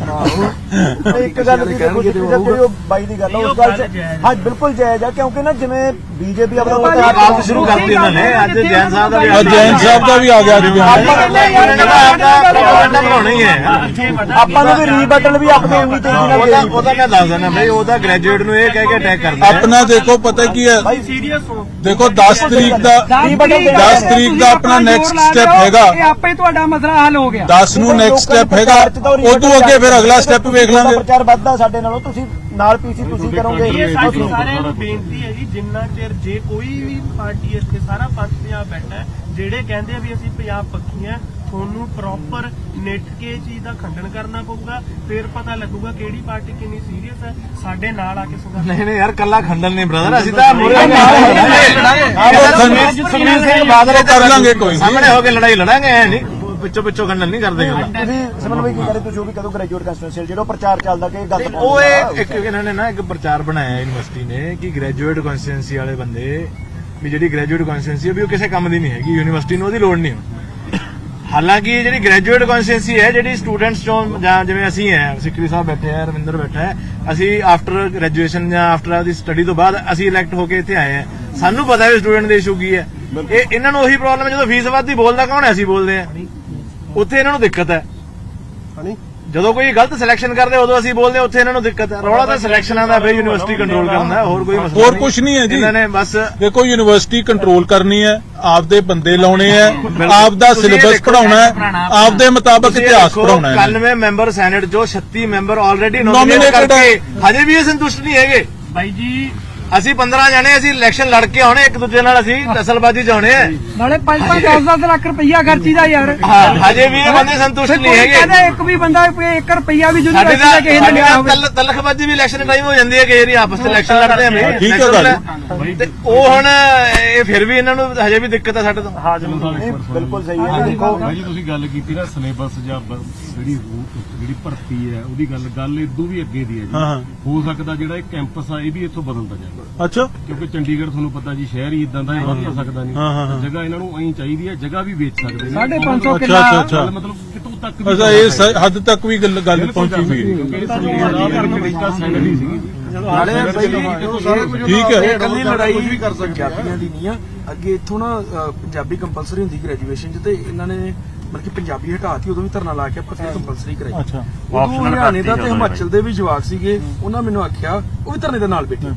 ਆਹੋ। [LAUGHS] ਇੱਕ ਗੱਲ ਵੀ ਦੇਖੋ ਜਿਹੜੀ ਉਹ ਬਾਈ ਦੀ ਗੱਲ ਆ, ਉਸ ਗੱਲ 'ਚ ਹਾਂ ਬਿਲਕੁਲ ਜਾਇਜ਼ ਆ ਕਿਉਂਕਿ ਨਾ ਜਿਵੇਂ ਬੀਜੇਪੀ ਆਪਣਾ ਉਹ ਆਪ ਸ਼ੁਰੂ ਕਰਤੀ ਉਹਨਾਂ ਨੇ ਅੱਜ ਜੈਨ ਸਾਹਿਬ ਦਾ ਵੀ ਅੱਜ ਜੈਨ ਸਾਹਿਬ ਦਾ ਵੀ ਆ ਗਿਆ ਅੱਜ ਬਿਆਨ ਬਣਾਉਣਾ ਹੀ। ਹੈ ਆਪਾਂ ਨੂੰ ਵੀ ਰੀਬਟਲ ਵੀ ਆਪਣੇ ਉਨੀ ਤੇਜ਼ੀ ਨਾਲ ਉਹਦਾ ਦੇਣੀ ਉਹਦਾ ਮੈਂ ਦੱਸ ਦਿੰਦਾ ਬਈ ਉਹਦਾ ਗ੍ਰੈਜੂਏਟ ਨੂੰ ਇਹ ਕਹਿ ਕੇ ਅਟੈਕ ਕਰਦਾ ਹੈ। ਆਪਣਾ ਦੇਖੋ ਪਤਾ ਕੀ ਹੈ? ਸੀਰੀਅਸ ਹੋ। ਦੇਖੋ 10 ਤਰੀਕ ਦਾ 10 ਤਰੀਕ ਦਾ ਆਪਣਾ ਨੈਕਸਟ ਸਟੈਪ ਹੈਗਾ। ਇਹ ਆਪੇ ਤੁਹਾਡਾ ਮਸਲਾ ਹੱਲ ਹੋ ਗਿਆ। 10 ਨੂੰ ਨੈਕਸਟ ਸਟੈਪ ਹੈਗਾ। ਉਹ ਤੋਂ ਅੱਗੇ ਫਿਰ ਅਗਲਾ ਸਟੈਪ ਵੇਖ ਲਾਂਗੇ। ਪ੍ਰਚਾਰ ਵੱਧਦਾ ਸਾਡੇ ਨਾਲੋਂ ਤੁਸੀਂ ਨਾਲ ਪੀਸੀ ਤੁਸੀਂ ਕਰੋਗੇ। ਇਹ ਸਾਡੀ ਸਾਰਿਆਂ ਨੂੰ ਬੇਨਤੀ ਹੈ ਜੀ ਜਿੰਨਾ ਚਿਰ ਜੇ ਕੋਈ ਵੀ ਪਾਰਟੀ ਇੱਥੇ ਸਾਰਾ ਪੰਜਾਬ ਬੈਠਾ ਜਿਹੜੇ ਕਹਿੰਦੇ ਆ ਵੀ ਅਸੀਂ ਪੰਜਾਬ ਪੱਖੀ ਆ ਤੁਹਾਨੂੰ ਪ੍ਰੋਪਰ ਨੈਟ ਕੇ ਚੀਜ਼ ਦਾ ਖੰਡਨ ਕਰਨਾ ਪਊਗਾ ਫਿਰ ਪਤਾ ਲੱਗੂਗਾ ਕਿਹੜੀ ਪਾਰਟੀ ਕਿੰਨੀ ਸੀਰੀਅਸ ਹੈ ਸਾਡੇ ਨਾਲ ਆ ਕੇ ਸੰਘਰਸ਼ ਨਹੀਂ ਨਹੀਂ ਯਾਰ ਕੱਲਾ ਖੰਡਨ ਨਹੀਂ ਬ੍ਰਦਰ ਅਸੀਂ ਤਾਂ ਮੂਰੇ ਸੁਖਬੀਰ ਸਿੰਘ ਬਾਦਲ ਕਰ ਲਾਂਗੇ ਕੋਈ। ਸਾਹਮਣੇ ਹੋ ਕੇ ਲੜਾਈ ਲੜਾਂਗੇ ਐ ਨਹੀਂ। ਪਿੱਛੋਂ ਪਿੱਛੋਂ ਖੰਡਨ ਨਹੀਂ ਕਰਦੇ ਗੱਲ। ਤੁਸੀਂ ਸਮਨ ਵੀ ਕੀ ਕਰੇ ਤੁਸੀਂ? ਉਹ ਵੀ ਕਦੋਂ ਗ੍ਰੈਜੂਏਟ ਕੰਸਟੀਟਿਊਸ਼ਨ ਜਿਹੜਾ ਪ੍ਰਚਾਰ ਚੱਲਦਾ ਕਿ ਇਹ ਗਲਤ ਉਹ ਇਹ ਇੱਕ ਇਹਨਾਂ ਨੇ ਨਾ ਇੱਕ ਪ੍ਰਚਾਰ ਬਣਾਇਆ ਯੂਨੀਵਰਸਿਟੀ ਨੇ ਕਿ ਗ੍ਰੈਜੂਏਟ ਕਨਸਟੀਟੈਂਸੀ ਵਾਲੇ ਬੰਦੇ ਵੀ ਜਿਹੜੀ ਗ੍ਰੈਜੂਏਟ ਕਨਸਟੀਟੈਂਸੀ ਵੀ ਉਹ ਕਿਸੇ ਕੰਮ ਦੀ ਨਹੀਂ ਹੈਗੀ ਯੂਨੀਵਰਸਿਟੀ ਨੂੰ ਉਹਦੀ ਲੋੜ ਨਹੀਂ ਹਾਲਾਂਕਿ ਇਹ ਜਿਹੜੀ ਗ੍ਰੈਜੂਏਟ ਕਨਸਟੀਟੈਂਸੀ ਹੈ ਜਿਹੜੀ ਸਟੂਡੈਂਟਸ ਚੋਂ ਜਾਂ ਜਿਵੇਂ ਅਸੀਂ ਹੈ ਸਿੱਕਰੀ ਸਾਹਿਬ ਬੈਠੇ ਆ ਰਵਿੰਦਰ ਬੈਠਾ ਹੈ ਅਸੀਂ ਆਫਟਰ ਗ੍ਰੈਜੂਏਸ਼ਨ ਜਾਂ ਆਫਟਰ ਆਦੀ ਸਟੱਡੀ ਤੋਂ ਬਾਅਦ ਅਸੀਂ ਇਲੈਕਟ ਹੋ ਕੇ ਇੱਥੇ ਆਏ ਆ ਸਾਨੂੰ ਪਤਾ ਹੈ ਸਟੂਡੈਂਟ ਦੇ ਇਸ਼ੂ ਕੀ ਹੈ। ਇਹ ਇਹਨਾਂ ਨੂੰ ਉਹੀ ਪ੍ਰੋਬਲਮ ਹੈ ਜਦੋਂ ਫੀਸ ਵੱਧਦੀ ਬੋਲਦਾ ਕੌਣ ਹੈ ਅਸੀਂ ਬੋਲਦੇ ਆ ਉੱਥੇ ਇਹਨਾਂ ਨੂੰ ਦਿੱਕਤ ਹੈ ਜਦੋਂ ਕੋਈ ਗਲਤ ਸਿਲੈਕਸ਼ਨ ਕਰਦੇ ਉਦੋਂ ਅਸੀਂ ਬੋਲਦੇ ਉੱਥੇ ਇਹਨਾਂ ਨੂੰ ਦਿੱਕਤ ਹੈ ਰੌਲਾ ਤਾਂ ਸਿਲੈਕਸ਼ਨਾਂ ਦਾ ਫਿਰ ਯੂਨੀਵਰਸਿਟੀ ਕੰਟਰੋਲ ਕਰਨਾ ਹੈ ਹੋਰ ਕੋਈ ਮਸਲਾ ਹੋਰ। ਕੁਛ ਨਹੀਂ ਹੈ ਜੀ। ਇਹਨਾਂ ਨੇ ਬਸ ਦੇਖੋ ਯੂਨੀਵਰਸਿਟੀ ਕੰਟਰੋਲ ਕਰਨੀ ਹੈ ਆਪਦੇ ਬੰਦੇ ਲਾਉਣੇ ਹੈ ਆਪਦਾ ਸਿਲੇਬਸ ਪੜਾਉਣਾ ਹੈ ਆਪਦੇ ਮੁਤਾਬਕ ਇਤਿਹਾਸ ਪੜਾਉਣਾ ਹੈ 91 ਮੈਂਬਰ ਸੈਨੇਟ ਜੋ 36 ਮੈਂਬਰ ਆਲਰੇਡੀ ਨੋਮੀਨੇਟ ਕਰਕੇ। ਹਜੇ ਵੀ ਇਹ ਸੰਤੁਸ਼ਟ ਨਹੀਂ ਹੈਗੇ ਬਾਈ ਜੀ ਅਸੀਂ 15 ਜਣੇ ਅਸੀਂ ਇਲੈਕਸ਼ਨ ਲੜ ਕੇ ਆਉਣੇ ਇੱਕ ਦੂਜੇ ਨਾਲ ਅਸੀਂ ਟਸਲਬਾਜ਼ੀ ਚ ਆਉਣੇ ਆ ਨਾਲੇ 5-5 10-10 ਲੱਖ ਰੁਪਈਆ ਖਰਚੀਦਾ ਯਾਰ। ਹਾਂ, ਹਜੇ ਵੀ ਇਹ ਬੰਦੇ ਸੰਤੁਸ਼ਟ ਨਹੀਂ ਹੈਗੇ। ਕਹਿੰਦਾ ਇੱਕ ਵੀ ਬੰਦਾ ਕੋਈ 1 ਰੁਪਈਆ ਵੀ ਸਾਡੇ ਯੂਨੀਵਰਸਿਟੀ ਦਾ ਦਾ ਕਿਸੇ ਨੇ ਲਿਆ ਹੋਵੇ। ਤਲਖਬਾਜ਼ੀ ਵੀ ਇਲੈਕਸ਼ਨ ਟਾਈਮ ਹੋ ਜਾਂਦੀ ਹੈ ਕਿ ਜਿਹੜੀ ਆਪਸ ਵਿੱਚ ਇਲੈਕਸ਼ਨ ਲੜਦੇ ਆ ਠੀਕ ਹੈ ਗੱਲ। ਤੇ ਉਹ ਹੁਣ ਇਹ ਫਿਰ ਵੀ ਇਹਨਾਂ ਨੂੰ ਹਜੇ ਵੀ ਦਿੱਕਤ ਹੈ ਸਾਡੇ ਤੋਂ। ਨਹੀਂ ਬਿਲਕੁਲ ਸਹੀ ਹੈ। ਦੇਖੋ ਭਾਈ ਜੀ ਤੁਸੀਂ ਗੱਲ ਕੀਤੀ ਨਾ ਸਿਲੇਬਸ ਜਾਂ ਜਿਹੜੀ ਰੂਟ ਜਿਹੜੀ ਭਰਤੀ ਹੈ ਉਹਦੀ ਗੱਲ ਗੱਲ ਇਦੋਂ ਵੀ ਅੱਗੇ ਦੀ ਹੈ ਹਾਂ, ਹਾਂ। ਜੀ ਹੋ ਸਕਦਾ ਜਿਹੜਾ ਇਹ ਕੈਂਪਸ ਆ ਇਹ ਵੀ ਇੱਥੋਂ ਬਦਲਦਾ ਜਾਵੇ। ਅੱਛਾ। ਕਿਉਂਕਿ ਚੰਡੀਗੜ੍ਹ ਤੁਹਾਨੂੰ ਪਤਾ ਜੀ ਸ਼ਹਿਰ ਹੀ ਇਦਾਂ ਦਾ ਹੈ ਬਦਲ ਸਕਦਾ ਨਹੀਂ। ਹਾਂ, ਹਾਂ, ਹਾਂ। ਜਗ੍ਹਾ ਇਹਨਾਂ ਨੂੰ ਐਂ ਚਾਹੀਦੀ ਹੈ ਜਗ੍ਹਾ ਵੀ ਵੇਚ ਸਕਦੇ ਨੇ। 550 ਅੱਛਾ ਕਿੱਲਾ ਅੱਛਾ ਅੱਛਾ। ਗੱਲ ਮਤਲਬ ਕਿਤੋਂ ਤੱਕ ਵੀ ਅੱਛਾ ਇਹ ਸ- ਹੱਦ ਤੱਕ ਵੀ ਗੱਲ ਗੱਲ ਪਹੁੰਚੀ ਹੋਈ ਹੈ ਕਿਉਂਕਿ ਇਹ ਸਰਕਾਰ ਕਰਨ ਵਿੱਚ ਤਾਂ ਸੈਨਿਕ ਹੀ ਸੀਗੀ ਨਾਲੇ ਬਾਈ ਜੀ, ਇਹ ਸਾਰਾ ਕੁਝ ਠੀਕ ਹੈ। ਇਹ ਇਕੱਲੀ ਲੜਾਈ ਵੀ ਕਰ ਪੰਜਾਬੀਆਂ ਦੀ ਨਹੀਂ ਆ। ਅੱਗੇ ਇੱਥੋਂ ਨਾ ਅ, ਪੰਜਾਬੀ ਕੰਪਲਸਰੀ ਹੁੰਦੀ ਗ੍ਰੈਜੂਏਸ਼ਨ 'ਚ ਤੇ ਇਹਨਾਂ ਨੇ ਮਤਲਬ ਕਿ ਪੰਜਾਬੀ ਹਟਾਤੀ ਉਦੋਂ ਵੀ ਧਰਨਾ ਲਾ ਕੇ ਆਪਾਂ ਫਿਰ ਕੰਪਲਸਰੀ ਕਰਾਈ। ਅੱਛਾ। ਉਦੋਂ ਹਰਿਆਣੇ ਦਾ ਤੇ ਹਿਮਾਚਲ ਦੇ ਵੀ ਜਵਾਕ ਸੀਗੇ ਉਹਨਾਂ ਮੈਨੂੰ ਆਖਿਆ ਉਹ ਵੀ ਧਰਨੇ ਦੇ ਨਾਲ ਬੈਠੇ।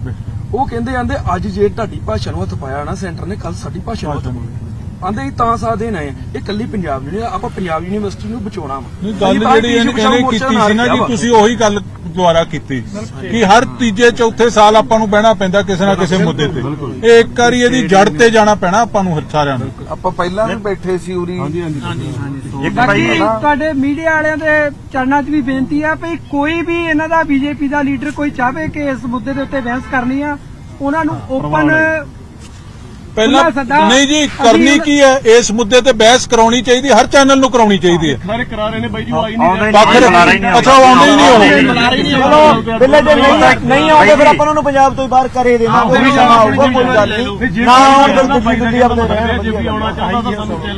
ਉਹ ਕਹਿੰਦੇ ਆਂਦੇ ਅੱਜ ਜੇ ਤੁਹਾਡੀ ਭਾਸ਼ਾ ਨੂੰ ਹੱਥ ਪਾਇਆ ਨਾ ਸੈਂਟਰ ਨੇ ਕੱਲ ਸਾਡੀ ਭਾਸ਼ਾ ਨੂੰ ਹੱਥ ਪਾਉਣਾ ਆਂਦੇ ਇਹ ਤਾਂ ਸਾਥ ਦੇਣਾ ਹੈ। ਇਹ ਕੱਲੀ ਪੰਜਾਬ ਯੂਨੀ ਆਪਾਂ ਪੰਜਾਬ ਯੂਨੀਵਰਸਿਟੀ ਨੂੰ ਬਚਾਉਣਾ ਵਾ। ਨਹੀਂ ਗੱਲ ਜਿਹੜੀ ਇਹਨੇ ਮੋਰਚਾ ਕੀਤੀ ਸੀ ਨਾ ਜੀ। ਤੁਸੀਂ ਉਹੀ ਗੱਲ ਦੁਆਰਾ ਕੀਤੀ। ਕਿ ਹਰ ਤੀਜੇ ਚੌਥੇ ਸਾਲ ਆਪਾਂ ਨੂੰ ਬਹਿਣਾ ਪੈਂਦਾ ਕਿਸੇ ਨਾ ਕਿਸੇ ਮੁੱਦੇ ਤੇ। ਇਹ ਇੱਕ ਵਾਰੀ ਇਹਦੀ ਜੜ ਤੇ ਜਾਣਾ ਪੈਣਾ ਆਪਾਂ ਨੂੰ ਸਾਰਿਆਂ ਨੂੰ। ਆਪਾਂ ਪਹਿਲਾਂ ਵੀ ਬੈਠੇ ਸੀ ਉਰੀ। ਹਾਂਜੀ ਹਾਂਜੀ। ਬਾਕੀ ਤੁਹਾਡੇ ਮੀਡੀਆ ਵਾਲਿਆਂ ਦੇ ਚਰਨਾਂ 'ਚ ਵੀ ਬੇਨਤੀ ਆ ਵੀ ਕੋਈ ਵੀ ਇਹਨਾਂ ਦਾ ਬੀਜੇਪੀ ਦਾ ਲੀਡਰ ਕੋਈ ਚਾਹਵੇ ਕਿ ਇਸ ਮੁੱਦੇ ਦੇ ਉੱਤੇ ਬਹਿਸ ਕਰਨੀ ਆ ਉਹਨਾਂ ਨੂੰ ਓਪਨ ਸੱਦਾ। ਨਹੀਂ ਜੀ ਕਰਨੀ ਕੀ ਹੈ? ਇਸ ਮੁੱਦੇ ਤੇ ਬਹਿਸ ਕਰਾਉਣੀ ਚਾਹੀਦੀ ਹਰ ਚੈਨਲ ਨੂੰ ਕਰਾਉਣੀ ਚਾਹੀਦੀ ਹੈ। ਸਾਰੇ ਕਰਾ ਰਹੇ ਨੇ ਬਾਈ ਜੀ ਉਹ ਆਈ ਨਹੀਂ ਰਹੇ। ਬਾਖਰ ਅੱਛਾ ਉਹ ਆਉਂਦੇ ਹੀ ਨਹੀਂ ਉਹ। ਚਲੋ ਬਿੱਲੇ ਜੇ ਨਹੀਂ ਨਹੀਂ ਆਉਂਦੇ ਫਿਰ ਆਪਾਂ ਉਹਨਾਂ ਨੂੰ ਪੰਜਾਬ ਤੋਂ ਹੀ ਬਾਹਰ ਕਰੇ ਦੇਣਾ ਕੋਈ ਵੀ ਆਊਗਾ ਕੋਈ ਗੱਲ ਨਹੀਂ। ਨਾ ਆਉਣ ਆਪਣੇ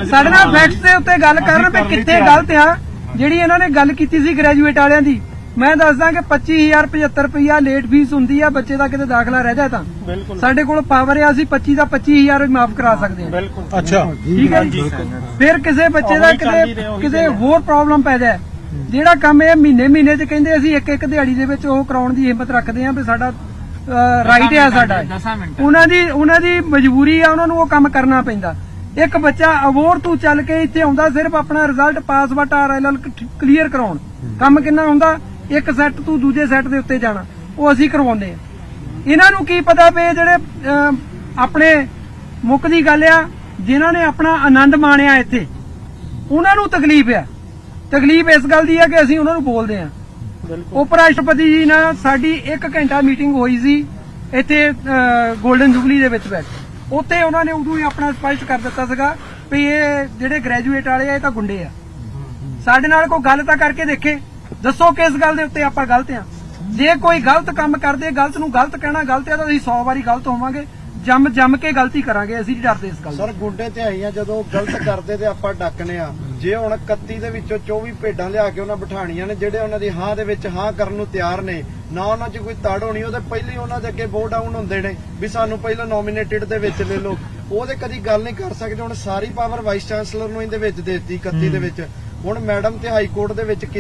ਸਾਡੇ ਨਾਲ ਫੈਕਟਸ ਦੇ ਉੱਤੇ ਗੱਲ ਕਰਨ ਵੀ ਕਿੱਥੇ ਗਲਤ ਆ। ਜਿਹੜੀ ਇਹਨਾਂ ਨੇ ਗੱਲ ਕੀਤੀ ਸੀ ਗ੍ਰੈਜੂਏਟ ਵਾਲਿਆਂ ਦੀ ਮੈਂ ਦੱਸਦਾ ਕਿ 25000 75 ਰੁਪਇਆ ਲੇਟ ਫੀਸ ਹੁੰਦੀ ਆ ਬੱਚੇ ਦਾ ਕਿਤੇ ਦਾਖਲਾ ਰਹਿ ਜਾ ਤਾਂ। ਸਾਡੇ ਕੋਲ ਪਾਵਰ ਆ ਅਸੀਂ 25 ਦਾ 25000 ਵੀ ਮਾਫ ਕਰਾ ਸਕਦੇ ਹਾਂ। ਅੱਛਾ। ਠੀਕ ਹੈ ਜੀ? ਫਿਰ ਕਿਸੇ ਬੱਚੇ ਦਾ ਕਿਤੇ ਕਿਸੇ ਹੋਰ ਪ੍ਰੋਬਲਮ ਪੈ ਜਾਏ। ਜਿਹੜਾ ਕੰਮ ਇਹ ਮਹੀਨੇ ਮਹੀਨੇ ਚ ਕਹਿੰਦੇ ਅਸੀਂ ਇੱਕ ਇੱਕ ਦਿਹਾੜੀ ਦੇ ਵਿੱਚ ਉਹ ਕਰਾਉਣ ਦੀ ਹਿੰਮਤ ਰੱਖਦੇ ਹਾਂ ਵੀ ਸਾਡਾ ਰਾਈਟ ਆ ਸਾਡਾ। ਉਹਨਾਂ ਦੀ ਉਹਨਾਂ ਦੀ ਮਜਬੂਰੀ ਆ ਉਹਨਾਂ ਨੂੰ ਉਹ ਕੰਮ ਕਰਨਾ ਪੈਂਦਾ। ਇੱਕ ਬੱਚਾ ਅਬੋਰ ਤੋਂ ਚੱਲ ਕੇ ਇੱਥੇ ਆਉਂਦਾ ਸਿਰਫ ਆਪਣਾ ਰਿਜ਼ਲਟ ਪਾਸ ਵਟ ਆਰਐਲਐਲ ਕਲੀਅਰ ਕਰਾਉਣ। ਕੰਮ ਕਿੰਨਾ ਹੁੰਦਾ? ਇੱਕ ਸੈੱਟ ਤੋਂ ਦੂਜੇ ਸੈੱਟ ਦੇ ਉੱਤੇ ਜਾਣਾ ਉਹ ਅਸੀਂ ਕਰਵਾਉਂਦੇ ਆ ਇਹਨਾਂ ਨੂੰ ਕੀ ਪਤਾ ਵੀ ਇਹ ਜਿਹੜੇ ਆਪਣੇ ਮੁੱਖ ਦੀ ਗੱਲ ਆ ਜਿਨ੍ਹਾਂ ਨੇ ਆਪਣਾ ਆਨੰਦ ਮਾਣਿਆ ਇੱਥੇ। ਉਹਨਾਂ ਨੂੰ ਤਕਲੀਫ ਆ। ਤਕਲੀਫ ਇਸ ਗੱਲ ਦੀ ਆ ਕਿ ਅਸੀਂ ਉਹਨਾਂ ਨੂੰ ਬੋਲਦੇ ਆ ਉਪ ਰਾਸ਼ਟਰਪਤੀ ਜੀ ਨਾਲ ਸਾਡੀ 1 ਘੰਟਾ ਮੀਟਿੰਗ ਹੋਈ ਸੀ ਇੱਥੇ 골ਡਨ ਜੁਬਲੀ ਦੇ ਵਿੱਚ ਬੈਠ। ਉੱਥੇ ਉਹਨਾਂ ਨੇ ਉਦੋਂ ਹੀ ਆਪਣਾ ਸਪਸ਼ਟ ਕਰ ਦਿੱਤਾ ਸੀਗਾ ਵੀ ਇਹ ਜਿਹੜੇ ਗ੍ਰੈਜੂਏਟ ਵਾਲੇ ਆ ਇਹ ਤਾਂ ਗੁੰਡੇ ਆ। ਸਾਡੇ ਨਾਲ ਕੋਈ ਗੱਲ ਤਾਂ ਕਰਕੇ ਦੇਖੇ। ਦੱਸੋ ਕਿਸ ਗੱਲ ਦੇ ਉੱਤੇ ਆਪਾਂ ਗਲਤ ਆ ਜੇ ਕੋਈ ਗਲਤ ਕੰਮ ਕਰਦੇ ਗਲਤ ਨੂੰ ਗਲਤ ਕਹਿਣਾ ਗਲਤ ਆ ਤਾਂ ਅਸੀਂ 100 ਵਾਰੀ ਗਲਤ ਹੋਵਾਂਗੇ। ਜੰਮ ਜੰਮ ਕੇ ਗਲਤੀ ਕਰਾਂਗੇ ਅਸੀਂ ਡਰਦੇ ਇਸ ਗੱਲ ਸਰ ਗੁੰਡੇ ਤੇ ਆਈਆਂ ਜਦੋਂ ਗਲਤ ਕਰਦੇ ਤੇ ਆਪਾਂ ਡੱਕਨੇ ਆ। ਜੇ ਹੁਣ 31 ਦੇ ਵਿੱਚੋਂ 24 ਭੇਡਾਂ ਲਿਆ ਕੇ ਉਹਨਾਂ ਬਿਠਾਣੀਆਂ ਨੇ ਜਿਹੜੇ ਉਹਨਾਂ ਦੀ ਹਾਂ ਦੇ ਵਿੱਚ ਹਾਂ ਕਰਨ ਨੂੰ ਤਿਆਰ ਨੇ ਨਾ ਉਹਨਾਂ 'ਚ ਕੋਈ ਤੜ ਹੋਣੀ ਉਹਦੇ ਪਹਿਲੇ ਉਹਨਾਂ ਦੇ ਅੱਗੇ ਬੋਰਡ ਡਾਊਨ ਹੁੰਦੇ ਨੇ ਵੀ ਸਾਨੂੰ ਪਹਿਲਾਂ ਨੋਮੀਨੇਟਡ ਦੇ ਵਿੱਚ ਲੈ ਲਓ। ਉਹ ਤੇ ਕਦੀ ਗੱਲ ਨਹੀਂ ਕਰ ਸਕਦੇ ਹੁਣ ਸਾਰੀ ਪਾਵਰ ਵਾਈਸ ਚਾਂਸਲਰ ਨੂੰ ਇਹਦੇ ਵਿੱਚ ਦੇ ਦਿੱਤੀ 31 ਦੇ ਵਿੱਚ। ਹੁਣ ਮੈਡਮ ਤੇ ਹਾਈ ਕੋਰਟ ਦੇ ਵਿੱਚ